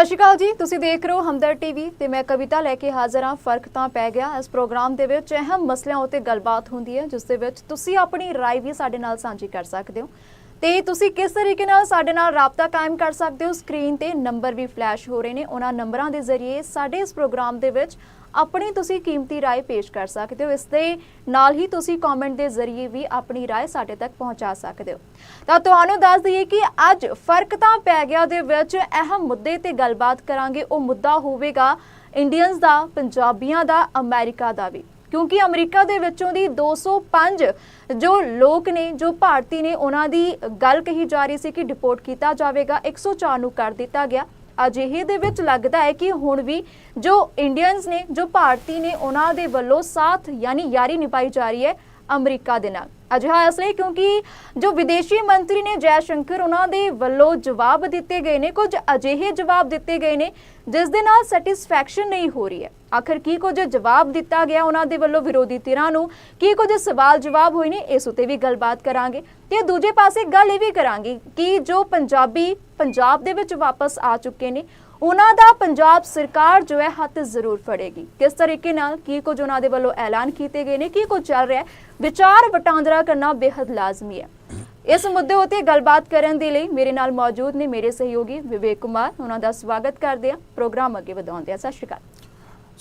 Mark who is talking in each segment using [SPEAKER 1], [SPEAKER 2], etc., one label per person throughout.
[SPEAKER 1] ਸਤਿ ਸ਼੍ਰੀ ਅਕਾਲ ਜੀ ਤੁਸੀਂ ਦੇਖ ਰਹੇ ਹੋ ਹਮਦਰ ਟੀਵੀ ਤੇ ਮੈਂ ਕਵਿਤਾ ਲੈ ਕੇ ਹਾਜ਼ਰ ਹਾਂ ਫਰਕ ਤਾਂ ਪੈ ਗਿਆ ਇਸ ਪ੍ਰੋਗਰਾਮ ਦੇ ਵਿੱਚ ਅਹਿਮ ਮਸਲਿਆਂ ਉਤੇ ਗੱਲਬਾਤ ਹੁੰਦੀ ਹੈ ਜਿਸ ਦੇ ਵਿੱਚ ਤੁਸੀਂ ਆਪਣੀ رائے ਵੀ ਸਾਡੇ ਨਾਲ ਸਾਂਝੀ ਕਰ ਸਕਦੇ ਹੋ ਤੇ ਤੁਸੀਂ ਕਿਸ ਤਰੀਕੇ ਨਾਲ ਸਾਡੇ ਨਾਲ ਰਾਬਤਾ ਕਾਇਮ ਕਰ ਸਕਦੇ ਹੋ ਸਕਰੀਨ ਤੇ ਨੰਬਰ ਵੀ ਫਲੈਸ਼ ਹੋ ਰਹੇ ਨੇ ਉਹਨਾਂ ਨੰਬਰਾਂ ਦੇ ਜ਼ਰੀਏ ਸਾਡੇ ਇਸ ਪ੍ਰੋਗਰਾਮ ਦੇ ਵਿੱਚ ਆਪਣੀ ਤੁਸੀਂ ਕੀਮਤੀ رائے ਪੇਸ਼ ਕਰ ਸਕਦੇ ਹੋ ਇਸ ਦੇ ਨਾਲ ਹੀ ਤੁਸੀਂ ਕਮੈਂਟ ਦੇ ਜ਼ਰੀਏ ਵੀ ਆਪਣੀ رائے ਸਾਡੇ ਤੱਕ ਪਹੁੰਚਾ ਸਕਦੇ ਹੋ ਤਾਂ ਤੁਹਾਨੂੰ ਦੱਸ ਦਈਏ ਕਿ ਅੱਜ ਫਰਕ ਤਾਂ ਪੈ ਗਿਆ ਦੇ ਵਿੱਚ ਅਹਿਮ ਮੁੱਦੇ ਤੇ ਗੱਲਬਾਤ ਕਰਾਂਗੇ ਉਹ ਮੁੱਦਾ ਹੋਵੇਗਾ ਇੰਡੀਅਨਸ ਦਾ ਪੰਜਾਬੀਆਂ ਦਾ ਅਮਰੀਕਾ ਦਾ ਵੀ ਕਿਉਂਕਿ ਅਮਰੀਕਾ ਦੇ ਵਿੱਚੋਂ ਦੀ 205 ਜੋ ਲੋਕ ਨੇ ਜੋ ਭਾਰਤੀ ਨੇ ਉਹਨਾਂ ਦੀ ਗੱਲ ਕਹੀ ਜਾ ਰਹੀ ਸੀ ਕਿ ਡਿਪੋਰਟ ਕੀਤਾ ਜਾਵੇਗਾ 104 ਨੂੰ ਕਰ ਦਿੱਤਾ ਗਿਆ ਅਜਿਹੇ ਦੇ ਵਿੱਚ ਲੱਗਦਾ ਹੈ ਕਿ ਹੁਣ ਵੀ ਜੋ ਇੰਡੀਅਨਸ ਨੇ, ਜੋ ਭਾਰਤੀ ਨੇ ਉਹਨਾਂ ਦੇ ਵੱਲੋਂ ਸਾਥ, ਯਾਨੀ ਯਾਰੀ ਨਿਭਾਈ ਜਾ ਰਹੀ ਹੈ ਅਮਰੀਕਾ ਦੇ ਨਾਲ। ਅਜਿਹਾ ਇਸ ਲਈ ਕਿਉਂਕਿ ਜੋ ਵਿਦੇਸ਼ੀ ਮੰਤਰੀ ਨੇ ਜੈ ਸ਼ੰਕਰ ਉਹਨਾਂ ਦੇ ਵੱਲੋਂ ਜਵਾਬ ਦਿੱਤੇ ਗਏ ਨੇ, ਕੁਝ ਅਜਿਹੇ ਜਵਾਬ ਦਿੱਤੇ ਗਏ ਨੇ, ਜਿਸ ਦੇ ਨਾਲ ਸੈਟੀਸਫੈਕਸ਼ਨ ਨਹੀਂ ਹੋ ਰਹੀ ਹੈ। ਆਖਰ ਕੀ ਕੁਝ ਜਵਾਬ ਦਿੱਤਾ ਗਿਆ ਉਹਨਾਂ ਦੇ ਵੱਲੋਂ ਵਿਰੋਧੀ ਧਿਰਾਂ ਨੂੰ? ਕੀ ਕੁਝ ਸਵਾਲ ਜਵਾਬ ਹੋਏ ਨੇ? ਇਸ ਉਤੇ ਵੀ ਗੱਲਬਾਤ ਕਰਾਂਗੇ। ਤੇ ਦੂਜੇ ਪਾਸੇ ਗੱਲ ਇਹ ਵੀ ਕਰਾਂਗੇ ਕਿ ਜੋ ਪੰਜਾਬੀ ਪੰਜਾਬ ਦੇ ਵਿੱਚ ਵਾਪਸ ਆ ਚੁੱਕੇ ਨੇ ਉਹਨਾਂ ਦਾ ਪੰਜਾਬ ਸਰਕਾਰ ਜੋ ਹੈ ਹੱਥ ਜ਼ਰੂਰ ਫੜੇਗੀ। ਕਿਸ ਤਰੀਕੇ ਨਾਲ, ਕੀ ਕੁਝ ਉਹਨਾਂ ਦੇ ਵੱਲੋਂ ਐਲਾਨ ਕੀਤੇ ਗਏ ਨੇ, ਕੀ ਕੁਝ ਚੱਲ ਰਿਹਾ ਹੈ, ਵਿਚਾਰ ਵਟਾਂਦਰਾ ਕਰਨਾ ਬੇहद ਲਾਜ਼ਮੀ ਹੈ। ਇਸ ਮੁੱਦੇ ਉਤੇ ਗੱਲਬਾਤ ਕਰਨ ਦੇ ਲਈ ਮੇਰੇ ਨਾਲ ਮੌਜੂਦ ਨੇ ਮੇਰੇ ਸਹਿਯੋਗੀ ਵਿਵੇਕ ਕੁਮਾਰ। ਉਹਨਾਂ ਦਾ ਸਵਾਗਤ ਕਰਦੇ ਹਾਂ। ਪ੍ਰੋਗਰਾਮ ਅੱਗੇ ਵਧਾਉਂਦੇ ਹਾਂ। ਸਤਿ ਸ਼੍ਰੀ ਅਕਾਲ।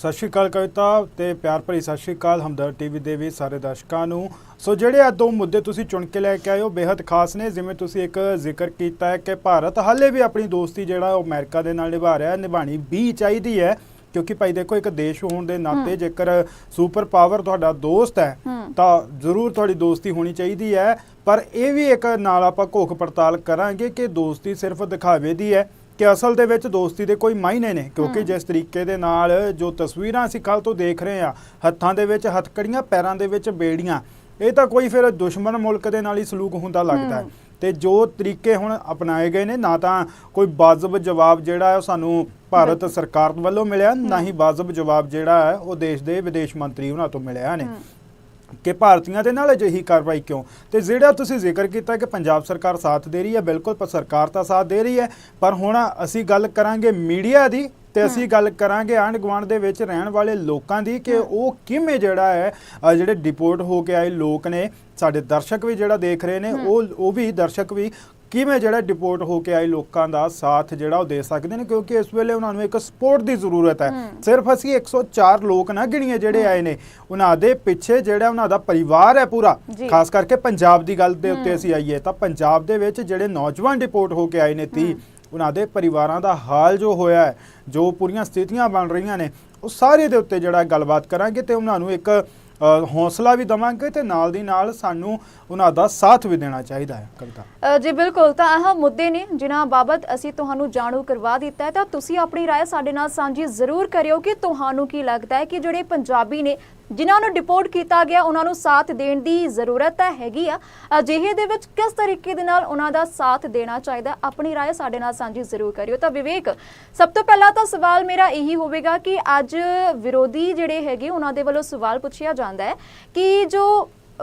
[SPEAKER 2] ਸਤਿ ਸ਼੍ਰੀ ਅਕਾਲ ਕਵਿਤਾ ਤੇ ਪਿਆਰ ਭਰੀ ਸਤਿ ਸ਼੍ਰੀ ਅਕਾਲ ਹਮਦਰ ਟੀਵੀ ਦੇ ਵੀ ਸਾਰੇ ਦਰਸ਼ਕਾਂ ਨੂੰ। ਸੋ ਜਿਹੜੇ ਇਹ ਦੋ ਮੁੱਦੇ ਤੁਸੀਂ ਚੁਣ ਕੇ ਲੈ ਕੇ ਆਏ ਹੋ ਬੇहद ਖਾਸ ਨੇ। ਜਿਵੇਂ ਤੁਸੀਂ ਇੱਕ ਜ਼ਿਕਰ ਕੀਤਾ ਹੈ ਕਿ ਭਾਰਤ ਹਾਲੇ ਵੀ ਆਪਣੀ ਦੋਸਤੀ ਜਿਹੜਾ ਉਹ ਅਮਰੀਕਾ ਦੇ ਨਾਲ ਨਿਭਾ ਰਿਹਾ ਹੈ ਨਿਭਾਣੀ ਵੀ ਚਾਹੀਦੀ ਹੈ। ਕਿਉਂਕਿ ਭਾਈ ਦੇਖੋ ਇੱਕ ਦੇਸ਼ ਹੋਣ ਦੇ ਨਾਤੇ ਜੇਕਰ ਸੁਪਰ ਪਾਵਰ ਤੁਹਾਡਾ ਦੋਸਤ ਹੂੰ। ਤਾਂ ਜ਼ਰੂਰ ਤੁਹਾਡੀ ਦੋਸਤੀ ਹੋਣੀ ਚਾਹੀਦੀ ਹੈ। ਪਰ ਇਹ ਵੀ ਇੱਕ ਨਾਲ ਆਪਾਂ ਘੋਖ ਪੜਤਾਲ ਕਰਾਂਗੇ ਕਿ ਦੋਸਤੀ ਸਿਰਫ ਦਿਖਾਵੇ ਦੀ ਹੈ। ਕਿ ਅਸਲ ਦੇ ਵਿੱਚ ਦੋਸਤੀ ਦੇ ਕੋਈ ਮਾਇਨੇ ਨੇ ਕਿਉਂਕਿ ਜਿਸ ਤਰੀਕੇ ਦੇ ਨਾਲ ਜੋ ਤਸਵੀਰਾਂ ਅਸੀਂ ਕੱਲ ਤੋਂ ਦੇਖ ਰਹੇ ਹਾਂ ਹੱਥਾਂ ਦੇ ਵਿੱਚ ਹੱਥਕੜੀਆਂ ਪੈਰਾਂ ਦੇ ਵਿੱਚ ਬੇੜੀਆਂ ਇਹ ਤਾਂ ਕੋਈ ਫਿਰ ਦੁਸ਼ਮਣ ਮੁਲਕ ਦੇ ਨਾਲ ਹੀ ਸਲੂਕ ਹੁੰਦਾ ਲੱਗਦਾ ਹੈ।
[SPEAKER 1] ਹੂੰ।
[SPEAKER 2] ਤੇ ਜੋ ਤਰੀਕੇ ਹੁਣ ਅਪਣਾਏ ਗਏ ਨੇ ਨਾ ਤਾਂ ਕੋਈ ਵਾਜਬ ਜਵਾਬ ਜਿਹੜਾ ਹੈ ਉਹ ਸਾਨੂੰ ਭਾਰਤ ਸਰਕਾਰ ਵੱਲੋਂ ਮਿਲਿਆ ਨਾ ਹੀ ਵਾਜਬ ਜਵਾਬ ਜਿਹੜਾ ਹੈ ਉਹ ਦੇਸ਼ ਦੇ ਵਿਦੇਸ਼ ਮੰਤਰੀ ਉਹਨਾਂ ਤੋਂ ਮਿਲਿਆ ਨੇ। ਕਿ ਭਾਰਤੀਆਂ ਦੇ ਨਾਲ ਅਜਿਹੀ ਕਾਰਵਾਈ ਕਿਉਂ? ਤੇ ਜਿਹੜਾ ਤੁਸੀਂ ਜ਼ਿਕਰ ਕੀਤਾ ਕਿ ਪੰਜਾਬ ਸਰਕਾਰ ਸਾਥ ਦੇ ਰਹੀ ਹੈ ਬਿਲਕੁਲ ਪਰ ਸਰਕਾਰ ਤਾਂ ਸਾਥ ਦੇ ਰਹੀ ਹੈ ਪਰ ਹੁਣ ਅਸੀਂ ਗੱਲ ਕਰਾਂਗੇ ਮੀਡੀਆ ਦੀ ਤੇ ਅਸੀਂ ਗੱਲ ਕਰਾਂਗੇ ਆਂਢ ਗੁਆਂਢ ਦੇ ਵਿੱਚ ਰਹਿਣ ਵਾਲੇ ਲੋਕਾਂ ਦੀ ਕਿ ਉਹ ਕਿਵੇਂ ਜਿਹੜਾ ਹੈ ਜਿਹੜੇ ਡਿਪੋਰਟ ਹੋ ਕੇ ਆਏ ਲੋਕ ਨੇ ਸਾਡੇ ਦਰਸ਼ਕ ਵੀ ਜਿਹੜਾ ਦੇਖ ਰਹੇ ਨੇ ਉਹ ਉਹ ਵੀ ਦਰਸ਼ਕ ਵੀ ਕਿਵੇਂ ਜਿਹੜਾ ਡਿਪੋਰਟ ਹੋ ਕੇ ਆਏ ਲੋਕਾਂ ਦਾ ਸਾਥ ਜਿਹੜਾ ਉਹ ਦੇ ਸਕਦੇ ਨੇ? ਕਿਉਂਕਿ ਇਸ ਵੇਲੇ ਉਹਨਾਂ ਨੂੰ ਇੱਕ ਸਪੋਰਟ ਦੀ ਜ਼ਰੂਰਤ ਹੈ। ਸਿਰਫ ਅਸੀਂ 104 ਲੋਕ ਨਾ ਗਿਣੀਏ ਜਿਹੜੇ ਆਏ ਨੇ ਉਹਨਾਂ ਦੇ ਪਿੱਛੇ ਜਿਹੜਾ ਉਹਨਾਂ ਦਾ ਪਰਿਵਾਰ ਹੈ ਪੂਰਾ। ਖਾਸ ਕਰਕੇ ਪੰਜਾਬ ਦੀ ਗੱਲ ਦੇ ਉੱਤੇ ਅਸੀਂ ਆਈਏ ਤਾਂ ਪੰਜਾਬ ਦੇ ਵਿੱਚ ਜਿਹੜੇ ਨੌਜਵਾਨ ਡਿਪੋਰਟ ਹੋ ਕੇ ਆਏ ਨੇ 30 ਉਹਨਾਂ ਦੇ ਪਰਿਵਾਰਾਂ ਦਾ ਹਾਲ ਜੋ ਹੋਇਆ ਹੈ ਜੋ ਪੂਰੀਆਂ ਸਥਿਤੀਆਂ ਬਣ ਰਹੀਆਂ ਨੇ ਉਹ ਸਾਰੇ ਦੇ ਉੱਤੇ ਜਿਹੜਾ ਗੱਲਬਾਤ ਕਰਾਂਗੇ ਤੇ ਉਹਨਾਂ ਨੂੰ ਇੱਕ ਹੌਸਲਾ ਵੀ ਦਵਾਂਗੇ ਤੇ ਨਾਲ ਦੀ ਨਾਲ ਸਾਨੂੰ ਉਹਨਾਂ ਦਾ ਸਾਥ ਵੀ ਦੇਣਾ ਚਾਹੀਦਾ ਹੈ ਕਵਿਤਾ
[SPEAKER 1] ਅ, ਜੀ ਬਿਲਕੁਲ ਤਾਂ ਇਹ ਮੁੱਦੇ ਨੇ ਜਿਨ੍ਹਾਂ ਬਾਬਤ ਅਸੀਂ ਤੁਹਾਨੂੰ ਜਾਣੂ ਕਰਵਾ ਦਿੱਤਾ ਹੈ ਤਾਂ ਤੁਸੀਂ ਆਪਣੀ رائے ਸਾਡੇ ਨਾਲ ਸਾਂਝੀ ਜ਼ਰੂਰ ਕਰਿਓ ਕਿ ਤੁਹਾਨੂੰ ਕੀ ਲੱਗਦਾ ਹੈ ਕਿ ਜਿਹੜੇ ਪੰਜਾਬੀ ਨੇ ਜਿਨ੍ਹਾਂ ਨੂੰ ਡਿਪੋਰਟ ਕੀਤਾ ਗਿਆ ਉਹਨਾਂ ਨੂੰ ਸਾਥ ਦੇਣ ਦੀ ਜ਼ਰੂਰਤ ਤਾਂ ਹੈਗੀ ਆ ਅਜਿਹੇ ਦੇ ਵਿੱਚ ਕਿਸ ਤਰੀਕੇ ਦੇ ਨਾਲ ਉਹਨਾਂ ਦਾ ਸਾਥ ਦੇਣਾ ਚਾਹੀਦਾ ਆਪਣੀ رائے ਸਾਡੇ ਨਾਲ ਸਾਂਝੀ ਜ਼ਰੂਰ ਕਰਿਓ ਤਾਂ ਵਿਵੇਕ ਸਭ ਤੋਂ ਪਹਿਲਾਂ ਤਾਂ ਸਵਾਲ ਮੇਰਾ ਇਹੀ ਹੋਵੇਗਾ ਕਿ ਅੱਜ ਵਿਰੋਧੀ ਜਿਹੜੇ ਹੈਗੇ ਉਹਨਾਂ ਦੇ ਵੱਲੋਂ ਸਵਾਲ ਪੁੱਛਿਆ ਜਾਂਦਾ ਹੈ ਕਿ ਜੋ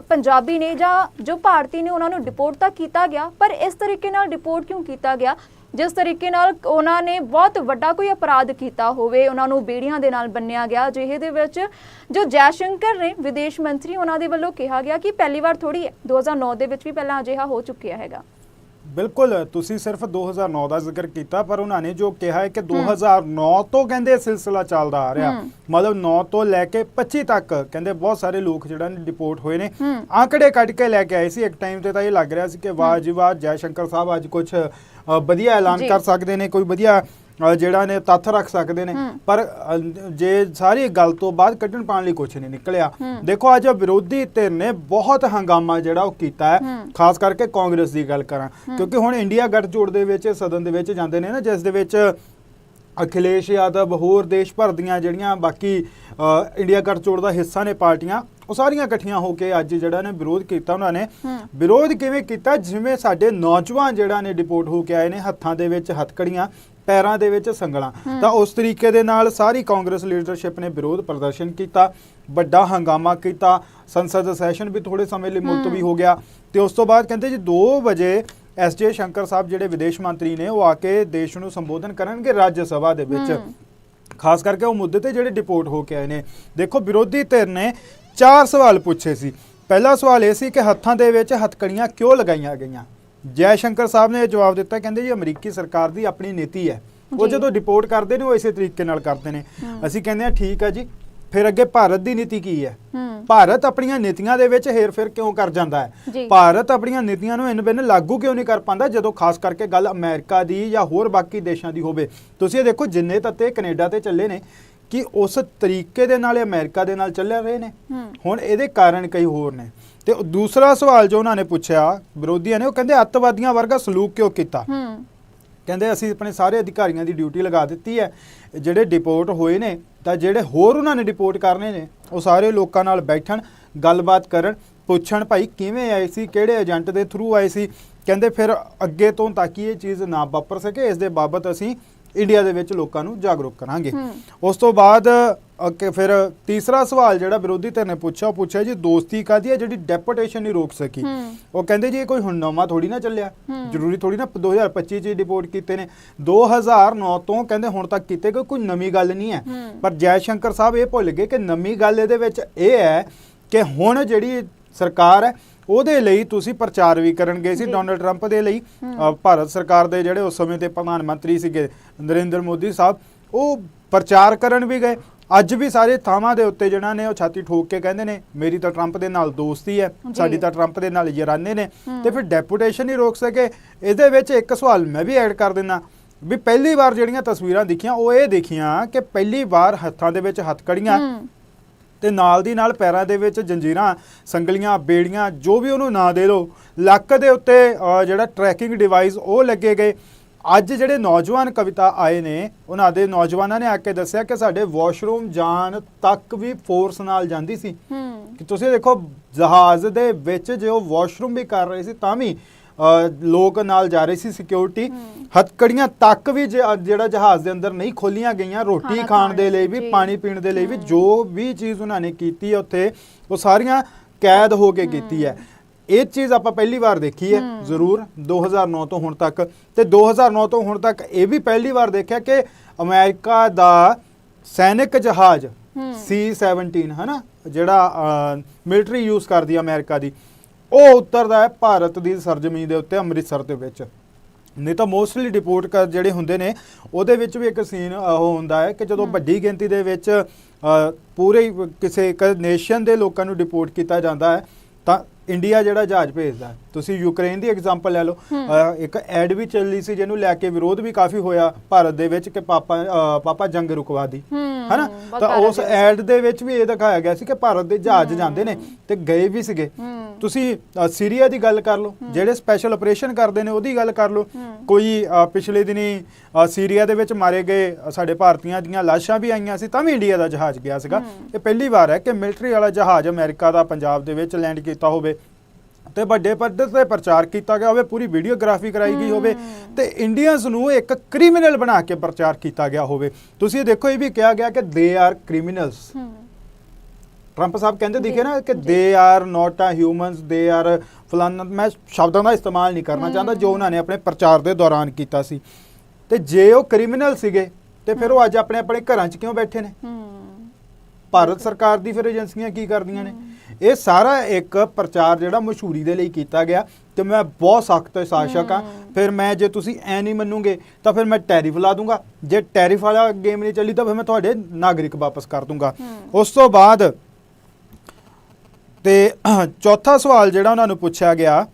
[SPEAKER 1] ਪੰਜਾਬੀ ਨੇ ਜਾਂ ਜੋ ਭਾਰਤੀ ਨੇ ਉਹਨਾਂ ਨੂੰ ਡਿਪੋਰਟ ਤਾਂ ਕੀਤਾ ਗਿਆ ਪਰ ਇਸ ਤਰੀਕੇ ਨਾਲ ਡਿਪੋਰਟ ਕਿਉਂ ਕੀਤਾ ਗਿਆ ਜਿਸ ਤਰੀਕੇ ਨਾਲ ਉਹਨਾਂ ਨੇ ਬਹੁਤ ਵੱਡਾ ਕੋਈ ਅਪਰਾਧ ਕੀਤਾ ਹੋਵੇ ਉਹਨਾਂ ਨੂੰ ਬੇੜੀਆਂ ਦੇ ਨਾਲ ਬੰਨਿਆ ਗਿਆ ਜਿਹੇ ਦੇ ਵਿੱਚ ਜੋ ਜੈਸ਼ੰਕਰ ਨੇ ਵਿਦੇਸ਼ ਮੰਤਰੀ ਉਹਨਾਂ ਦੇ ਵੱਲੋਂ ਕਿਹਾ ਗਿਆ ਕਿ ਪਹਿਲੀ ਵਾਰ ਥੋੜੀ ਹੈ 2009 ਦੇ ਵਿੱਚ ਵੀ ਪਹਿਲਾਂ ਅਜਿਹਾ ਹੋ ਚੁੱਕਿਆ ਹੈਗਾ।
[SPEAKER 2] ਬਿਲਕੁਲ ਤੁਸੀਂ ਸਿਰਫ 2009 ਦਾ ਜ਼ਿਕਰ ਕੀਤਾ ਪਰ ਉਹਨਾਂ ਨੇ ਜੋ ਕਿਹਾ ਹੈ ਕਿ 2009 ਤੋਂ ਕਹਿੰਦੇ ਇਹ ਸਿਲਸਿਲਾ ਚੱਲਦਾ ਆ ਰਿਹਾ। ਮਤਲਬ 9 ਤੋਂ ਲੈ ਕੇ 25 ਤੱਕ ਕਹਿੰਦੇ ਬਹੁਤ ਸਾਰੇ ਲੋਕ ਜਿਹੜਾ ਨੇ ਡਿਪੋਰਟ ਹੋਏ ਨੇ। ਆંકੜੇ ਕੱਢ ਕੇ ਲੈ ਕੇ ਆਏ ਸੀ। ਇੱਕ ਟਾਈਮ ਤੇ ਤਾਂ ਇਹ ਲੱਗ ਰਿਹਾ ਸੀ ਕਿ ਵਾਹ ਜੀ ਵਾਹ ਜੈ ਸ਼ੰਕਰ ਸਾਹਿਬ ਅੱਜ ਕੁਝ ਵਧੀਆ ਐਲਾਨ। ਕਰ ਸਕਦੇ ਨੇ ਕੋਈ ਵਧੀਆ ਜਿਹੜਾ ਨੇ ਤੱਥ ਰੱਖ ਸਕਦੇ ਨੇ। ਪਰ ਜੇ ਸਾਰੀ ਗੱਲ ਤੋਂ ਬਾਅਦ ਕੱਢਣ ਪਾਣ ਲਈ ਕੁਝ ਨਹੀਂ ਨਿਕਲਿਆ। ਦੇਖੋ ਅੱਜ ਵਿਰੋਧੀ ਧਿਰ ਨੇ ਬਹੁਤ ਹੰਗਾਮਾ ਜਿਹੜਾ ਉਹ ਕੀਤਾ ਹੈ। ਖਾਸ ਕਰਕੇ ਕਾਂਗਰਸ ਦੀ ਗੱਲ ਕਰਾਂ ਕਿਉਂਕਿ ਹੁਣ ਇੰਡੀਆ ਗੱਠਜੋੜ ਦੇ ਵਿੱਚ ਸਦਨ ਦੇ ਵਿੱਚ ਜਾਂਦੇ ਨੇ ਨਾ ਜਿਸ ਦੇ ਵਿੱਚ ਅਖਿਲੇਸ਼ ਯਾਦਵ ਹੋਰ ਦੇਸ਼ ਭਰ ਦੀਆਂ ਜਿਹੜੀਆਂ ਬਾਕੀ ਇੰਡੀਆ ਗੱਠਜੋੜ ਦਾ ਹਿੱਸਾ ਨੇ ਪਾਰਟੀਆਂ ਉਹ ਸਾਰੀਆਂ ਇਕੱਠੀਆਂ ਹੋ ਕੇ ਅੱਜ ਜਿਹੜਾ ਨੇ ਵਿਰੋਧ ਕੀਤਾ ਉਹਨਾਂ ਨੇ। ਵਿਰੋਧ ਕਿਵੇਂ ਕੀਤਾ? ਜਿਵੇਂ ਸਾਡੇ ਨੌਜਵਾਨ ਜਿਹੜਾ ਨੇ ਡਿਪੋਰਟ ਹੋ ਕੇ ਆਏ ਨੇ ਹੱਥਾਂ ਦੇ ਵਿੱਚ ਹੱਥਕੜੀਆਂ ਪੈਰਾਂ ਦੇ ਵਿੱਚ ਸੰਗਲਾਂ। ਤਾਂ ਉਸ ਤਰੀਕੇ ਦੇ ਨਾਲ ਸਾਰੀ ਕਾਂਗਰਸ ਲੀਡਰਸ਼ਿਪ ਨੇ ਵਿਰੋਧ ਪ੍ਰਦਰਸ਼ਨ ਕੀਤਾ ਵੱਡਾ ਹੰਗਾਮਾ ਕੀਤਾ ਸੰਸਦ ਸੈਸ਼ਨ ਵੀ ਥੋੜੇ ਸਮੇਂ ਲਈ ਮੁਲਤਵੀ ਹੋ। ਗਿਆ। ਤੇ ਉਸ ਤੋਂ ਬਾਅਦ ਕਹਿੰਦੇ ਜੀ 2 ਵਜੇ ਐਸ ਜੇ ਸ਼ੰਕਰ ਸਾਹਿਬ ਜਿਹੜੇ ਵਿਦੇਸ਼ ਮੰਤਰੀ ਨੇ ਉਹ ਆ ਕੇ ਦੇਸ਼ ਨੂੰ ਸੰਬੋਧਨ ਕਰਨਗੇ ਰਾਜ ਸਭਾ ਦੇ ਵਿੱਚ। ਖਾਸ ਕਰਕੇ ਉਹ ਮੁੱਦੇ ਤੇ ਜਿਹੜੇ ਡਿਪੋਰਟ ਹੋ ਕੇ ਆਏ ਨੇ। ਦੇਖੋ ਵਿਰੋਧੀ ਧਿਰ ਨੇ ਚਾਰ ਸਵਾਲ ਪੁੱਛੇ ਸੀ। ਪਹਿਲਾ ਸਵਾਲ ਇਹ ਸੀ ਕਿ ਹੱਥਾਂ ਦੇ ਵਿੱਚ ਹੱਥਕੜੀਆਂ ਕਿਉਂ ਲਗਾਈਆਂ ਗਈਆਂ? ਜੈ ਸ਼ੰਕਰ ਸਾਹਿਬ ਨੇ ਇਹ ਜਵਾਬ ਦਿੱਤਾ ਕਹਿੰਦੇ ਜੀ ਅਮਰੀਕੀ ਸਰਕਾਰ ਦੀ ਆਪਣੀ ਨੀਤੀ ਹੈ। ਉਹ। ਜਦੋਂ ਡਿਪੋਰਟ ਕਰਦੇ ਨੇ ਉਹ ਇਸੇ ਤਰੀਕੇ ਨਾਲ ਕਰਦੇ ਨੇ। ਅਸੀਂ ਕਹਿੰਦੇ ਆ ਠੀਕ ਹੈ ਜੀ ਫਿਰ ਅੱਗੇ ਭਾਰਤ ਦੀ ਨੀਤੀ ਕੀ ਹੈ? ਭਾਰਤ ਆਪਣੀਆਂ ਨੀਤੀਆਂ ਦੇ ਵਿੱਚ ਹੇਰ-ਫੇਰ ਕਿਉਂ ਕਰ ਜਾਂਦਾ। ਹੈ? ਭਾਰਤ ਆਪਣੀਆਂ ਨੀਤੀਆਂ ਨੂੰ ਇਨ-ਬਿਨ ਲਾਗੂ ਕਿਉਂ ਨਹੀਂ ਕਰ ਪਾਉਂਦਾ ਜਦੋਂ ਖਾਸ ਕਰਕੇ ਗੱਲ ਅਮਰੀਕਾ ਦੀ ਜਾਂ ਹੋਰ ਬਾਕੀ ਦੇਸ਼ਾਂ ਦੀ ਹੋਵੇ? ਤੁਸੀਂ ਇਹ ਦੇਖੋ ਜਿੰਨੇ ਤੱਤੇ ਕੈਨੇਡਾ ਤੇ ਚੱਲੇ ਨੇ ਕਿ ਉਸ ਤਰੀਕੇ ਦੇ ਨਾਲ ਇਹ ਅਮਰੀਕਾ ਦੇ ਨਾਲ ਚੱਲ ਰਹੇ ਨੇ। ਹੁਣ ਇਹਦੇ ਕਾਰਨ ਕਈ ਹੋਰ ਨੇ। ਤੇ ਉਹ ਦੂਸਰਾ ਸਵਾਲ ਜੋ ਉਹਨਾਂ ਨੇ ਪੁੱਛਿਆ ਵਿਰੋਧੀਆਂ ਨੇ ਉਹ ਕਹਿੰਦੇ ਅੱਤਵਾਦੀਆਂ ਵਰਗਾ ਸਲੂਕ ਕਿਉਂ ਕੀਤਾ? ਕਹਿੰਦੇ ਅਸੀਂ ਆਪਣੇ ਸਾਰੇ ਅਧਿਕਾਰੀਆਂ ਦੀ ਡਿਊਟੀ ਲਗਾ ਦਿੱਤੀ ਹੈ। ਜਿਹੜੇ ਡਿਪੋਰਟ ਹੋਏ ਨੇ ਤਾਂ ਜਿਹੜੇ ਹੋਰ ਉਹਨਾਂ ਨੇ ਡਿਪੋਰਟ ਕਰਨੇ ਨੇ ਉਹ ਸਾਰੇ ਲੋਕਾਂ ਨਾਲ ਬੈਠਣ ਗੱਲਬਾਤ ਕਰਨ ਪੁੱਛਣ ਭਾਈ ਕਿਵੇਂ ਆਏ ਸੀ ਕਿਹੜੇ ਏਜੰਟ ਦੇ ਥਰੂ ਆਏ ਸੀ। ਕਹਿੰਦੇ ਫਿਰ ਅੱਗੇ ਤੋਂ ਤਾਂ ਕਿ ਇਹ ਚੀਜ਼ ਨਾ ਵਾਪਰ ਸਕੇ ਇਸ ਦੇ ਬਾਬਤ ਅਸੀਂ ਇੰਡੀਆ ਦੇ ਵਿੱਚ ਲੋਕਾਂ ਨੂੰ ਜਾਗਰੂਕ ਕਰਾਂਗੇ। ਉਸ ਤੋਂ ਬਾਅਦ ਅੱਗੇ ਫਿਰ ਤੀਸਰਾ ਸਵਾਲ ਜਿਹੜਾ ਵਿਰੋਧੀ ਧਿਰ ਨੇ ਪੁੱਛਿਆ ਉਹ ਪੁੱਛਿਆ ਜੀ ਦੋਸਤੀ ਕਾਦੀ ਹੈ ਜਿਹੜੀ ਡੈਪੂਟੇਸ਼ਨ ਨਹੀਂ ਰੋਕ ਸਕੀ। ਉਹ ਕਹਿੰਦੇ ਜੀ ਇਹ ਕੋਈ ਹੁਣ ਨਵਾਂ ਥੋੜੀ ਨਾ ਚੱਲਿਆ। ਜ਼ਰੂਰੀ ਥੋੜੀ ਨਾ 2025 ਚ ਡਿਪੋਰਟ ਕੀਤੇ ਨੇ 2009 ਤੋਂ ਕਹਿੰਦੇ ਹੁਣ ਤੱਕ ਕੀਤੇ ਗਏ ਕੋਈ ਨਵੀਂ ਗੱਲ ਨਹੀਂ ਹੂੰ। ਪਰ ਜੈ ਸ਼ੰਕਰ ਸਾਹਿਬ ਇਹ ਭੁੱਲ ਗਏ ਕਿ ਨਵੀਂ ਗੱਲ ਇਹਦੇ ਵਿੱਚ ਇਹ ਹੈ ਕਿ ਹੁਣ ਜਿਹੜੀ ਸਰਕਾਰ ਹੈ ਉਹਦੇ ਲਈ ਤੁਸੀਂ ਪ੍ਰਚਾਰ ਵੀ ਕਰਨ ਗਏ ਸੀ। ਡੋਨਲਡ ਟਰੰਪ ਦੇ ਲਈ ਭਾਰਤ ਸਰਕਾਰ ਦੇ ਜਿਹੜੇ ਉਸ ਸਮੇਂ ਤੇ ਪ੍ਰਧਾਨ ਮੰਤਰੀ ਸੀਗੇ ਨਰਿੰਦਰ ਮੋਦੀ ਸਾਹਿਬ ਉਹ ਪ੍ਰਚਾਰ ਕਰਨ ਵੀ ਗਏ ਅੱਜ ਵੀ ਸਾਰੇ ਥਾਵਾਂ ਦੇ ਉੱਤੇ ਜਿਹੜਾ ਨੇ ਉਹ ਛਾਤੀ ਠੋਕ ਕੇ ਕਹਿੰਦੇ ਨੇ ਮੇਰੀ ਤਾਂ ਟਰੰਪ ਦੇ ਨਾਲ ਦੋਸਤੀ ਹੈ। ਸਾਡੀ ਤਾਂ ਟਰੰਪ ਦੇ ਨਾਲ ਯਾਰਾਨੇ ਨੇ। ਤੇ ਫਿਰ ਡੈਪੂਟੇਸ਼ਨ ਹੀ ਰੋਕ ਸਕੇ ਇਹਦੇ ਵਿੱਚ ਇੱਕ ਸਵਾਲ ਮੈਂ ਵੀ ਐਡ ਕਰ ਦਿੰਦਾ ਵੀ ਪਹਿਲੀ ਵਾਰ ਜਿਹੜੀਆਂ ਤਸਵੀਰਾਂ ਦਿਖੀਆਂ ਉਹ ਇਹ ਦੇਖੀਆਂ ਕਿ ਪਹਿਲੀ ਵਾਰ ਹੱਥਾਂ ਦੇ ਵਿੱਚ ਹੱਥਕੜੀਆਂ ਤੇ ਨਾਲ ਦੀ ਨਾਲ ਪੈਰਾਂ ਦੇ ਵਿੱਚ ਜੰਜੀਰਾਂ ਸੰਗਲੀਆਂ ਬੇੜੀਆਂ ਜੋ ਵੀ ਉਹਨੂੰ ਨਾਂ ਦੇ ਲਓ ਲੱਕ ਦੇ ਉੱਤੇ ਜਿਹੜਾ ਟਰੈਕਿੰਗ ਡਿਵਾਈਸ ਉਹ ਲੱਗੇ ਗਏ। ਅੱਜ ਜਿਹੜੇ ਨੌਜਵਾਨ ਕਵਿਤਾ ਆਏ ਨੇ ਉਹਨਾਂ ਦੇ ਨੌਜਵਾਨਾਂ ਨੇ ਆ ਕੇ ਦੱਸਿਆ ਕਿ ਸਾਡੇ ਵਾਸ਼ਰੂਮ ਜਾਣ ਤੱਕ ਵੀ ਫੋਰਸ ਨਾਲ ਜਾਂਦੀ ਸੀ। ਕਿ ਤੁਸੀਂ ਦੇਖੋ ਜਹਾਜ਼ ਦੇ ਵਿੱਚ ਜੇ ਉਹ ਵਾਸ਼ਰੂਮ ਵੀ ਕਰ ਰਹੇ ਸੀ ਤਾਂ ਵੀ ਲੋਕ ਨਾਲ ਜਾ ਰਹੇ ਸੀ ਸਿਕਿਉਰਿਟੀ ਹੱਥਕੜੀਆਂ ਤੱਕ ਵੀ ਜਿਹੜਾ ਜਹਾਜ਼ ਦੇ ਅੰਦਰ ਨਹੀਂ ਖੋਲੀਆਂ ਗਈਆਂ। ਰੋਟੀ
[SPEAKER 1] ਖਾਣਾ
[SPEAKER 2] ਦੇ ਲਈ ਵੀ। ਪਾਣੀ ਪੀਣ ਦੇ ਲਈ ਵੀ ਜੋ ਵੀ ਚੀਜ਼ ਉਹਨਾਂ ਨੇ ਕੀਤੀ ਹੈ ਉੱਥੇ ਉਹ ਸਾਰੀਆਂ ਕੈਦ ਹੋ ਕੇ ਕੀਤੀ ਹੈ। ਇਹ ਚੀਜ਼ ਆਪਾਂ ਪਹਿਲੀ ਵਾਰ ਦੇਖੀ ਹੈ
[SPEAKER 1] ਹੂੰ।
[SPEAKER 2] ਜ਼ਰੂਰ 2009 ਤੋਂ ਹੁਣ ਤੱਕ। ਤੇ 2009 ਤੋਂ ਹੁਣ ਤੱਕ ਇਹ ਵੀ ਪਹਿਲੀ ਵਾਰ ਦੇਖਿਆ ਕਿ ਅਮਰੀਕਾ ਦਾ ਸੈਨਿਕ ਜਹਾਜ਼
[SPEAKER 1] ਹੂੰ।
[SPEAKER 2] C17 ਹਨਾ? ਜਿਹੜਾ ਮਿਲਟਰੀ ਯੂਜ਼ ਕਰਦੀ ਹੈ ਅਮਰੀਕਾ ਦੀ। ਉਹ ਉਤਰਦਾ ਹੈ ਭਾਰਤ ਦੀ ਸਰਜ਼ਮੀਨ ਦੇ ਉੱਤੇ ਅੰਮ੍ਰਿਤਸਰ ਦੇ ਵਿੱਚ ਨਹੀਂ ਤਾਂ ਮੋਸਟਲੀ ਡਿਪੋਰਟ ਕਰ ਜਿਹੜੇ ਹੁੰਦੇ ਨੇ ਉਹਦੇ ਵਿੱਚ ਵੀ ਇੱਕ ਸੀਨ ਉਹ ਹੁੰਦਾ ਹੈ ਕਿ ਜਦੋਂ ਵੱਡੀ ਗਿਣਤੀ ਦੇ ਵਿੱਚ ਪੂਰੇ ਕਿਸੇ ਇੱਕ ਨੇਸ਼ਨ ਦੇ ਲੋਕਾਂ ਨੂੰ ਡਿਪੋਰਟ ਕੀਤਾ ਜਾਂਦਾ ਹੈ ਤਾਂ ਇੰਡੀਆ ਜਿਹੜਾ ਜਹਾਜ਼ ਭੇਜਦਾ ਹੈ। ਤੁਸੀਂ ਯੂਕਰੇਨ ਦੀ ਐਗਜ਼ਾਮਪਲ ਲੈ ਲਓ। ਇੱਕ ਐਡ ਵੀ ਚੱਲੀ ਸੀ ਜਿਹਨੂੰ ਲੈ ਕੇ ਵਿਰੋਧ ਵੀ ਕਾਫੀ ਹੋਇਆ ਭਾਰਤ ਦੇ ਵਿੱਚ ਕਿ ਪਾਪਾ ਪਾਪਾ ਜੰਗ ਰੁਕਵਾ ਦੀ। ਹਨਾ? ਤਾਂ ਉਸ। ਐਡ ਦੇ ਵਿੱਚ ਵੀ ਇਹ ਦਿਖਾਇਆ ਗਿਆ ਸੀ ਕਿ ਭਾਰਤ ਦੇ ਜਹਾਜ਼ ਜਾਂਦੇ ਨੇ ਤੇ ਗਏ ਵੀ ਸੀਗੇ। ਤੁਸੀਂ ਸੀਰੀਆ ਦੀ ਗੱਲ ਕਰ ਲਓ ਜਿਹੜੇ ਸਪੈਸ਼ਲ ਆਪਰੇਸ਼ਨ ਕਰਦੇ ਨੇ ਉਹਦੀ ਗੱਲ ਕਰ ਲਓ। ਕੋਈ ਪਿਛਲੇ ਦਿਨੀ ਸੀਰੀਆ ਦੇ ਵਿੱਚ ਮਾਰੇ ਗਏ ਸਾਡੇ ਭਾਰਤੀਆਂ ਦੀਆਂ ਲਾਸ਼ਾਂ ਵੀ ਆਈਆਂ ਸੀ ਤਾਂ ਵੀ ਇੰਡੀਆ ਦਾ ਜਹਾਜ਼ ਗਿਆ ਸੀਗਾ। ਇਹ ਪਹਿਲੀ ਵਾਰ ਹੈ ਕਿ ਮਿਲਟਰੀ ਵਾਲਾ ਜਹਾਜ਼ ਅਮਰੀਕਾ ਦਾ ਪੰਜਾਬ ਦੇ ਵਿੱਚ ਲੈਂਡ ਕੀਤਾ ਹੋਵੇ। ਤੇ ਵੱਡੇ ਪੱਧਰ ਤੇ ਪ੍ਰਚਾਰ ਕੀਤਾ ਗਿਆ ਹੋਵੇ ਪੂਰੀ ਵੀਡੀਓਗ੍ਰਾਫੀ ਕਰਾਈ ਗਈ ਹੋਵੇ ਤੇ ਇੰਡੀਅਨਸ ਨੂੰ ਇੱਕ ਕ੍ਰਿਮੀਨਲ ਬਣਾ ਕੇ ਪ੍ਰਚਾਰ ਕੀਤਾ ਗਿਆ ਹੋਵੇ। ਤੁਸੀਂ ਦੇਖੋ ਇਹ ਵੀ ਕਿਹਾ ਗਿਆ ਕਿ ਦੇ ਆਰ ਕ੍ਰਿਮੀਨਲਸ ਟਰੰਪ ਸਾਹਿਬ ਕਹਿੰਦੇ ਦਿਖੇ ਨਾ ਕਿ। ਦੇ ਆਰ ਨਾਟ ਆ ਹਿਊਮਨਸ ਦੇ ਆਰ ਫਲਾਨਾ ਮੈਂ ਸ਼ਬਦਾਂ ਦਾ ਇਸਤੇਮਾਲ ਨਹੀਂ ਕਰਨਾ ਚਾਹੁੰਦਾ ਜੋ ਉਹਨਾਂ ਨੇ ਆਪਣੇ ਪ੍ਰਚਾਰ ਦੇ ਦੌਰਾਨ ਕੀਤਾ ਸੀ। ਤੇ ਜੇ ਉਹ ਕ੍ਰਿਮੀਨਲ ਸੀਗੇ ਤੇ ਫਿਰ ਉਹ ਅੱਜ ਆਪਣੇ ਆਪਣੇ ਘਰਾਂ 'ਚ ਕਿਉਂ ਬੈਠੇ ਨੇ? ਭਾਰਤ ਸਰਕਾਰ ਦੀ ਫਿਰ ਏਜੰਸੀਆਂ ਕੀ ਕਰਦੀਆਂ ਨੇ? ਇਹ ਸਾਰਾ ਇੱਕ ਪ੍ਰਚਾਰ ਜਿਹੜਾ ਮਸ਼ਹੂਰੀ ਦੇ ਲਈ ਕੀਤਾ ਗਿਆ ਤੇ ਮੈਂ ਬਹੁਤ ਸਖਤ ਸ਼ਾਸਕ ਆ ਫਿਰ ਮੈਂ ਜੇ ਤੁਸੀਂ ਐ ਨਹੀਂ ਮੰਨੂਗੇ ਤਾਂ ਫਿਰ ਮੈਂ ਟੈਰਿਫ ਲਾ ਦੂੰਗਾ। ਜੇ ਟੈਰਿਫ ਵਾਲਾ ਗੇਮ ਨਹੀਂ ਚੱਲੀ ਤਾਂ ਫਿਰ ਮੈਂ ਤੁਹਾਡੇ ਨਾਗਰਿਕ ਵਾਪਸ ਕਰ ਦੂੰਗਾ। ਉਸ ਤੋਂ ਬਾਅਦ ਤੇ ਚੌਥਾ ਸਵਾਲ ਜਿਹੜਾ ਉਹਨਾਂ ਨੂੰ ਪੁੱਛਿਆ ਗਿਆ